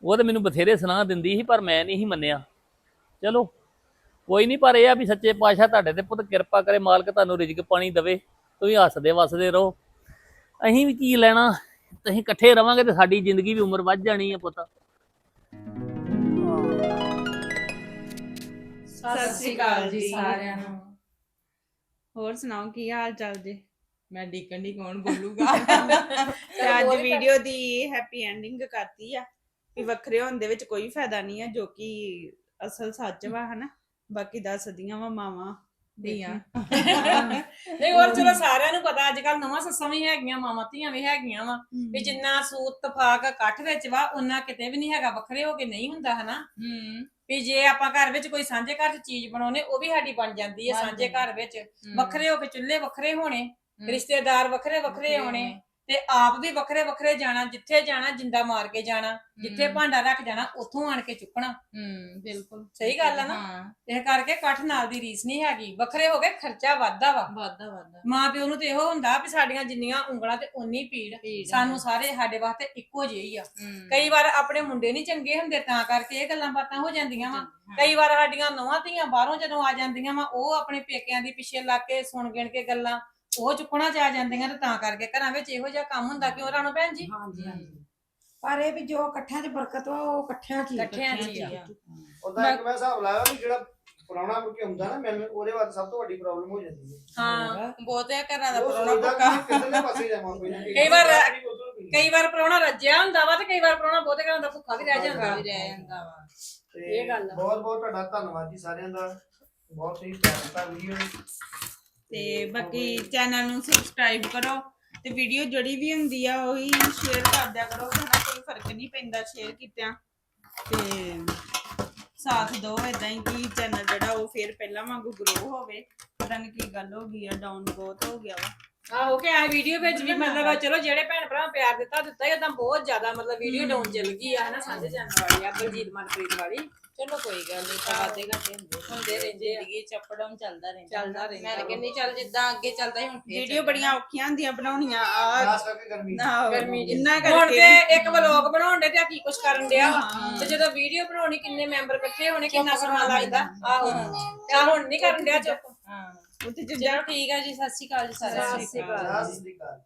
ਉਹ ਤੇ ਮੈਨੂੰ ਬਥੇਰੇ ਸੁਣਾ ਦਿੰਦੀ ਸੀ, ਪਰ ਮੈਂ ਨਹੀਂ ਸੀ ਮੰਨਿਆ। ਚਲੋ, ਕੋਈ ਨਹੀਂ, ਪਰ ਇਹ ਆ ਵੀ ਸੱਚੇ ਪਾਤਸ਼ਾਹ ਤੁਹਾਡੇ ਤੇ ਪੁੱਤ ਕਿਰਪਾ ਕਰੇ, ਮਾਲਕ ਤੁਹਾਨੂੰ ਰਿਜ਼ਕ ਪਾਣੀ ਦੇਵੇ। ਤੁਸੀਂ ਹੱਸਦੇ ਵਸਦੇ ਰਹੋ। ਅਸੀਂ ਵੀ ਕੀ ਲੈਣਾ? ਤੁਸੀਂ ਇਕੱਠੇ ਰਵਾਂਗੇ ਤੇ ਸਾਡੀ ਜ਼ਿੰਦਗੀ ਵੀ ਉਮਰ ਵੱਧ ਜਾਣੀ ਹੈ ਪੁੱਤ। ਸਤਿ ਸ਼੍ਰੀ ਅਕਾਲ ਜੀ ਸਾਰਿਆਂ ਨੂੰ। ਹੋਰ ਸੁਣਾਓ ਕੀ ਹਾਲ ਚਾਲ ਜੀ? ਮੈਂ ਡੀਕਨ ਦੀ ਕੌਣ ਬੋਲੂਗਾ? ਤੇ ਅੱਜ ਵੀਡੀਓ ਦੀ ਹੈਪੀ ਐਂਡਿੰਗ ਕਰਤੀ ਆ ਵੀ ਵੱਖਰੇ ਹੋਣ ਦੇ ਵਿੱਚ ਕੋਈ ਫਾਇਦਾ ਨਹੀਂ ਆ ਜੋ ਕਿ ਅਸਲ ਸੱਚ ਵਾ ਹਨਾ? ਬਾਕੀ ਦੱਸਦੀਆਂ ਵਾ ਮਾਵਾਂ ਧੀਆਂ। ਨਹੀਂ ਹੋਰ ਚਲੋ ਸਾਰਿਆਂ ਨੂੰ ਪਤਾ ਅੱਜ ਕੱਲ ਨਵਾਂ ਸੱਸਾਂ ਵੀ ਹੈਗੀਆਂ ਮਾਵਾਂ ਧੀਆਂ ਵੀ ਹੈਗੀਆਂ ਵਾ ਵੀ ਜਿੰਨਾ ਸੂਤ ਤਫਾਕ ਇਕੱਠ ਵਿੱਚ ਵਾ ਉਹਨਾਂ ਕਿਤੇ ਵੀ ਨਹੀਂ ਹੈਗਾ ਵੱਖਰੇ ਹੋ ਕੇ ਨਹੀਂ ਹੁੰਦਾ ਹਨਾ? ਹੂੰ। ਵੀ ਜੇ ਆਪਾਂ ਘਰ ਵਿੱਚ ਕੋਈ ਸਾਂਝੇ ਘਰ 'ਚ ਚੀਜ਼ ਬਣਾਉਨੇ ਉਹ ਵੀ ਸਾਡੀ ਬਣ ਜਾਂਦੀ ਹੈ ਸਾਂਝੇ। ਘਰ ਵਿੱਚ। ਵੱਖਰੇ ਹੋ ਕੇ ਚੁੱਲ੍ਹੇ ਵੱਖਰੇ ਹੋਣੇ ਰਿਸ਼ਤੇਦਾਰ ਵੱਖਰੇ ਵੱਖਰੇ ਹੋਣੇ। ਤੇ ਆਪ ਵੀ ਵੱਖਰੇ ਵੱਖਰੇ ਜਾਣਾ ਜਿੱਥੇ ਜਾਣਾ ਜਿੰਦਾ ਮਾਰ ਕੇ ਜਾਣਾ ਜਿੱਥੇ। ਭਾਂਡਾ ਰੱਖ ਜਾਣਾ ਉੱਥੋਂ ਆਣ ਕੇ ਚੁੱਕਣਾ। ਹੂੰ ਬਿਲਕੁਲ। ਸਹੀ ਗੱਲ ਆ ਨਾ? ਹਾਂ। ਇਹ ਕਰਕੇ ਇਕੱਠ ਨਾਲ ਦੀ ਰੀਸ ਨਹੀਂ ਹੈਗੀ। ਵੱਖਰੇ ਹੋ ਕੇ ਖਰਚਾ ਵੱਧਦਾ ਵਾ। ਵਾਦਾ ਵਾਦਾ ਮਾਂ ਪਿਓ ਨੂੰ ਤੇ ਇਹੋ ਹੁੰਦਾ ਵੀ ਸਾਡੀਆਂ ਜਿੰਨੀਆਂ ਉਂਗਲਾਂ ਤੇ ਉਨੀ ਪੀੜ ਸਾਨੂੰ ਸਾਰੇ ਸਾਡੇ ਵਾਸਤੇ ਇੱਕੋ ਜਿਹੀ ਆ। ਕਈ ਵਾਰ ਆਪਣੇ ਮੁੰਡੇ ਨਹੀਂ ਚੰਗੇ ਹੁੰਦੇ ਤਾਂ ਕਰਕੇ ਇਹ ਗੱਲਾਂ ਬਾਤਾਂ ਹੋ ਜਾਂਦੀਆਂ ਵਾ। ਕਈ ਵਾਰ ਸਾਡੀਆਂ ਨੌਵਾਂ ਧੀਆਂ ਬਾਹਰੋਂ ਜਦੋਂ ਆ ਜਾਂਦੀਆਂ ਵਾ ਉਹ ਆਪਣੇ ਪੇਕਿਆਂ ਦੀ ਪਿੱਛੇ ਲੱਗ ਕੇ ਸੁਣ ਗਿਣ ਕੇ ਗੱਲਾਂ ਉਹ ਚੁੱਕਣਾ ਚ ਆ ਜਾਂਦੀਆਂ ਤੇ ਤਾਂ ਕਰਕੇ ਘਰਾਂ ਵਿੱਚ ਇਹੋ ਜਿਹਾ ਕੰਮ ਹੁੰਦਾ ਕਿਉਂ ਰਾਣੋ ਭੈਣ ਜੀ? ਹਾਂਜੀ ਹਾਂਜੀ। ਪਰ ਇਹ ਵੀ ਜੋ ਇਕੱਠਿਆਂ 'ਚ ਬਰਕਤ ਵਾ ਉਹ ਇਕੱਠਿਆਂ 'ਚ ਹੀ ਆ। ਇਕੱਠਿਆਂ 'ਚ ਹੀ ਆ। ਉਦਾਂ ਇੱਕ ਮੈਂ ਹਿਸਾਬ ਲਾਇਆ ਵੀ ਜਿਹੜਾ ਪੁਰਾਣਾ ਮੁੜ ਕੇ ਹੁੰਦਾ ਨਾ ਮੈਨੂੰ ਉਹਦੇ ਬਾਅਦ ਸਭ ਤੋਂ ਵੱਡੀ ਪ੍ਰੋਬਲਮ ਹੋ ਜਾਂਦੀ ਹੈ। ਹਾਂ। ਬਹੁਤੇ ਘਰਾਂ ਦਾ ਉਹ ਪਰੋਣਾ ਸੋਚਦਾ ਪੱਕਾ। ਕਿ ਕਿਸੇ ਪਾਸੇ ਜਾਵਾਂ ਕੋਈ ਨਾ ਕੋਈ। ਵਾਰ-। ਕਈ ਵਾਰ ਪਰੋਣਾ ਰੱਜਿਆ ਹੁੰਦਾ ਵਾ ਤੇ ਕਈ ਵਾਰ ਪਰੋਣਾ ਬਹੁਤੇ ਘਰਾਂ ਦਾ ਭੁੱਖਾ ਵੀ ਰਹਿ ਜਾਂਦਾ। ਵੀ ਰਹਿ ਜਾਂਦਾ ਵਾ। ਤੇ ਇਹ ਗੱਲ ਆ। ਬਹੁਤ ਬਹੁਤ ਤੁਹਾਡਾ ਧੰਨਵਾਦ ਜੀ ਸਾਰਿਆਂ ਦਾ। ਬਹੁਤ ਹੀ ਪਿਆਰ ਦਿੱਤਾ ਵੀਡੀਓ ਤੇ ਬਾਕੀ ਚੈਨਲ ਨੂੰ ਸਬਸਕ੍ਰਾਈਬ ਕਰੋ ਤੇ ਵੀਡੀਓ ਜਿਹੜੀ ਵੀ ਹੁੰਦੀ ਆ ਉਹੀ ਸ਼ੇਅਰ ਕਰ ਦਿਆ ਕਰੋ ਹਨਾ ਕੋਈ ਫ਼ਰਕ ਨਹੀਂ ਪੈਂਦਾ ਸ਼ੇਅਰ ਕੀਤਿਆਂ। ਤੇ ਸਾਥ ਦਿਓ ਇਦਾਂ ਹੀ ਕਿ ਚੈਨਲ ਜਿਹੜਾ ਉਹ ਫੇਰ ਪਹਿਲਾਂ ਵਾਂਗੂ ਗਰੋ ਹੋਵੇ। ਪਤਾ ਨਹੀਂ ਕੀ ਗੱਲ ਹੋ ਗਈ ਆ ਡਾਊਨ ਬਹੁਤ ਹੋ ਗਿਆ ਵਾ। ਆਹੋ ਕਿ ਆ ਵੀਡੀਓ ਵਿੱਚ ਵੀ ਮਤਲਬ ਚਲੋ ਜਿਹੜੇ ਭੈਣ ਭਰਾ ਪਿਆਰ ਦਿੱਤਾ ਦਿੱਤਾ ਹੀ ਉਦਾਂ ਬਹੁਤ ਜ਼ਿਆਦਾ ਮਤਲਬ ਵੀਡੀਓ ਡਾਊਨ ਚੱਲ ਗਈ ਆ ਹਨਾ ਸਾਂਝੇ ਚੈਨਲ ਵਾਲੀ ਆ ਬਲਜੀਤ ਮਨਪ੍ਰੀਤ ਵਾਲੀ। ਚਲੋ ਕੋਈ ਗੱਲ ਨਹੀਂ ਤਾਂ ਵਾਦੇ ਘਾਟੇ ਹੁੰਦੇ ਹੁੰਦੇ ਰਹਿੰਦੇ ਆ। ਜ਼ਿੰਦਗੀ ਚ ਅਪ ਡਾਊਨ ਚੱਲਦਾ ਰਹਿੰਦਾ। ਚੱਲਦਾ ਰਹਿੰਦਾ। ਮੈਂ ਤਾਂ ਕਹਿੰਦੀ ਚੱਲ ਜਿੱਦਾਂ ਅੱਗੇ ਚੱਲਦਾ ਹੁਣ ਫੇਰ ਵੀਡੀਓ। ਬੜੀਆਂ ਔਖੀਆਂ ਹੁੰਦੀਆਂ ਬਣਾਉਣੀਆਂ ਆ ਖਾਸ ਕਰਕੇ ਗਰਮੀ ਗਰਮੀ ਇੰਨਾ ਹੁਣ ਕਰਕੇ ਤੇ ਇੱਕ ਵਲੋਗ ਬਣਾਉਣ ਦੇ ਤੇ ਆ ਕੀ ਕੁਛ ਕਰਨ ਡਿਆ ਵਾ? ਤੇ ਜਦੋਂ ਵੀਡੀਓ ਬਣਾਉਣੀ ਕਿੰਨੇ ਮੈਂਬਰ ਇਕੱਠੇ ਹੋਣੇ ਕਿੰਨਾ ਸਮਾਂ ਲੱਗਦਾ? ਆਹੋ। ਤੇ ਆਹ ਹੁਣ ਨਹੀਂ ਕਰਨ ਡਿਆ ਚੁੱਪ। ਹਾਂ। ਉੱਥੇ ਚਲੋ ਠੀਕ ਹੈ ਜੀ ਸਤਿ ਸ਼੍ਰੀ ਅਕਾਲ ਜੀ ਸਾਰਿਆਂ ਨੂੰ। ਸਤਿ ਸ੍ਰੀ ਅਕਾਲ।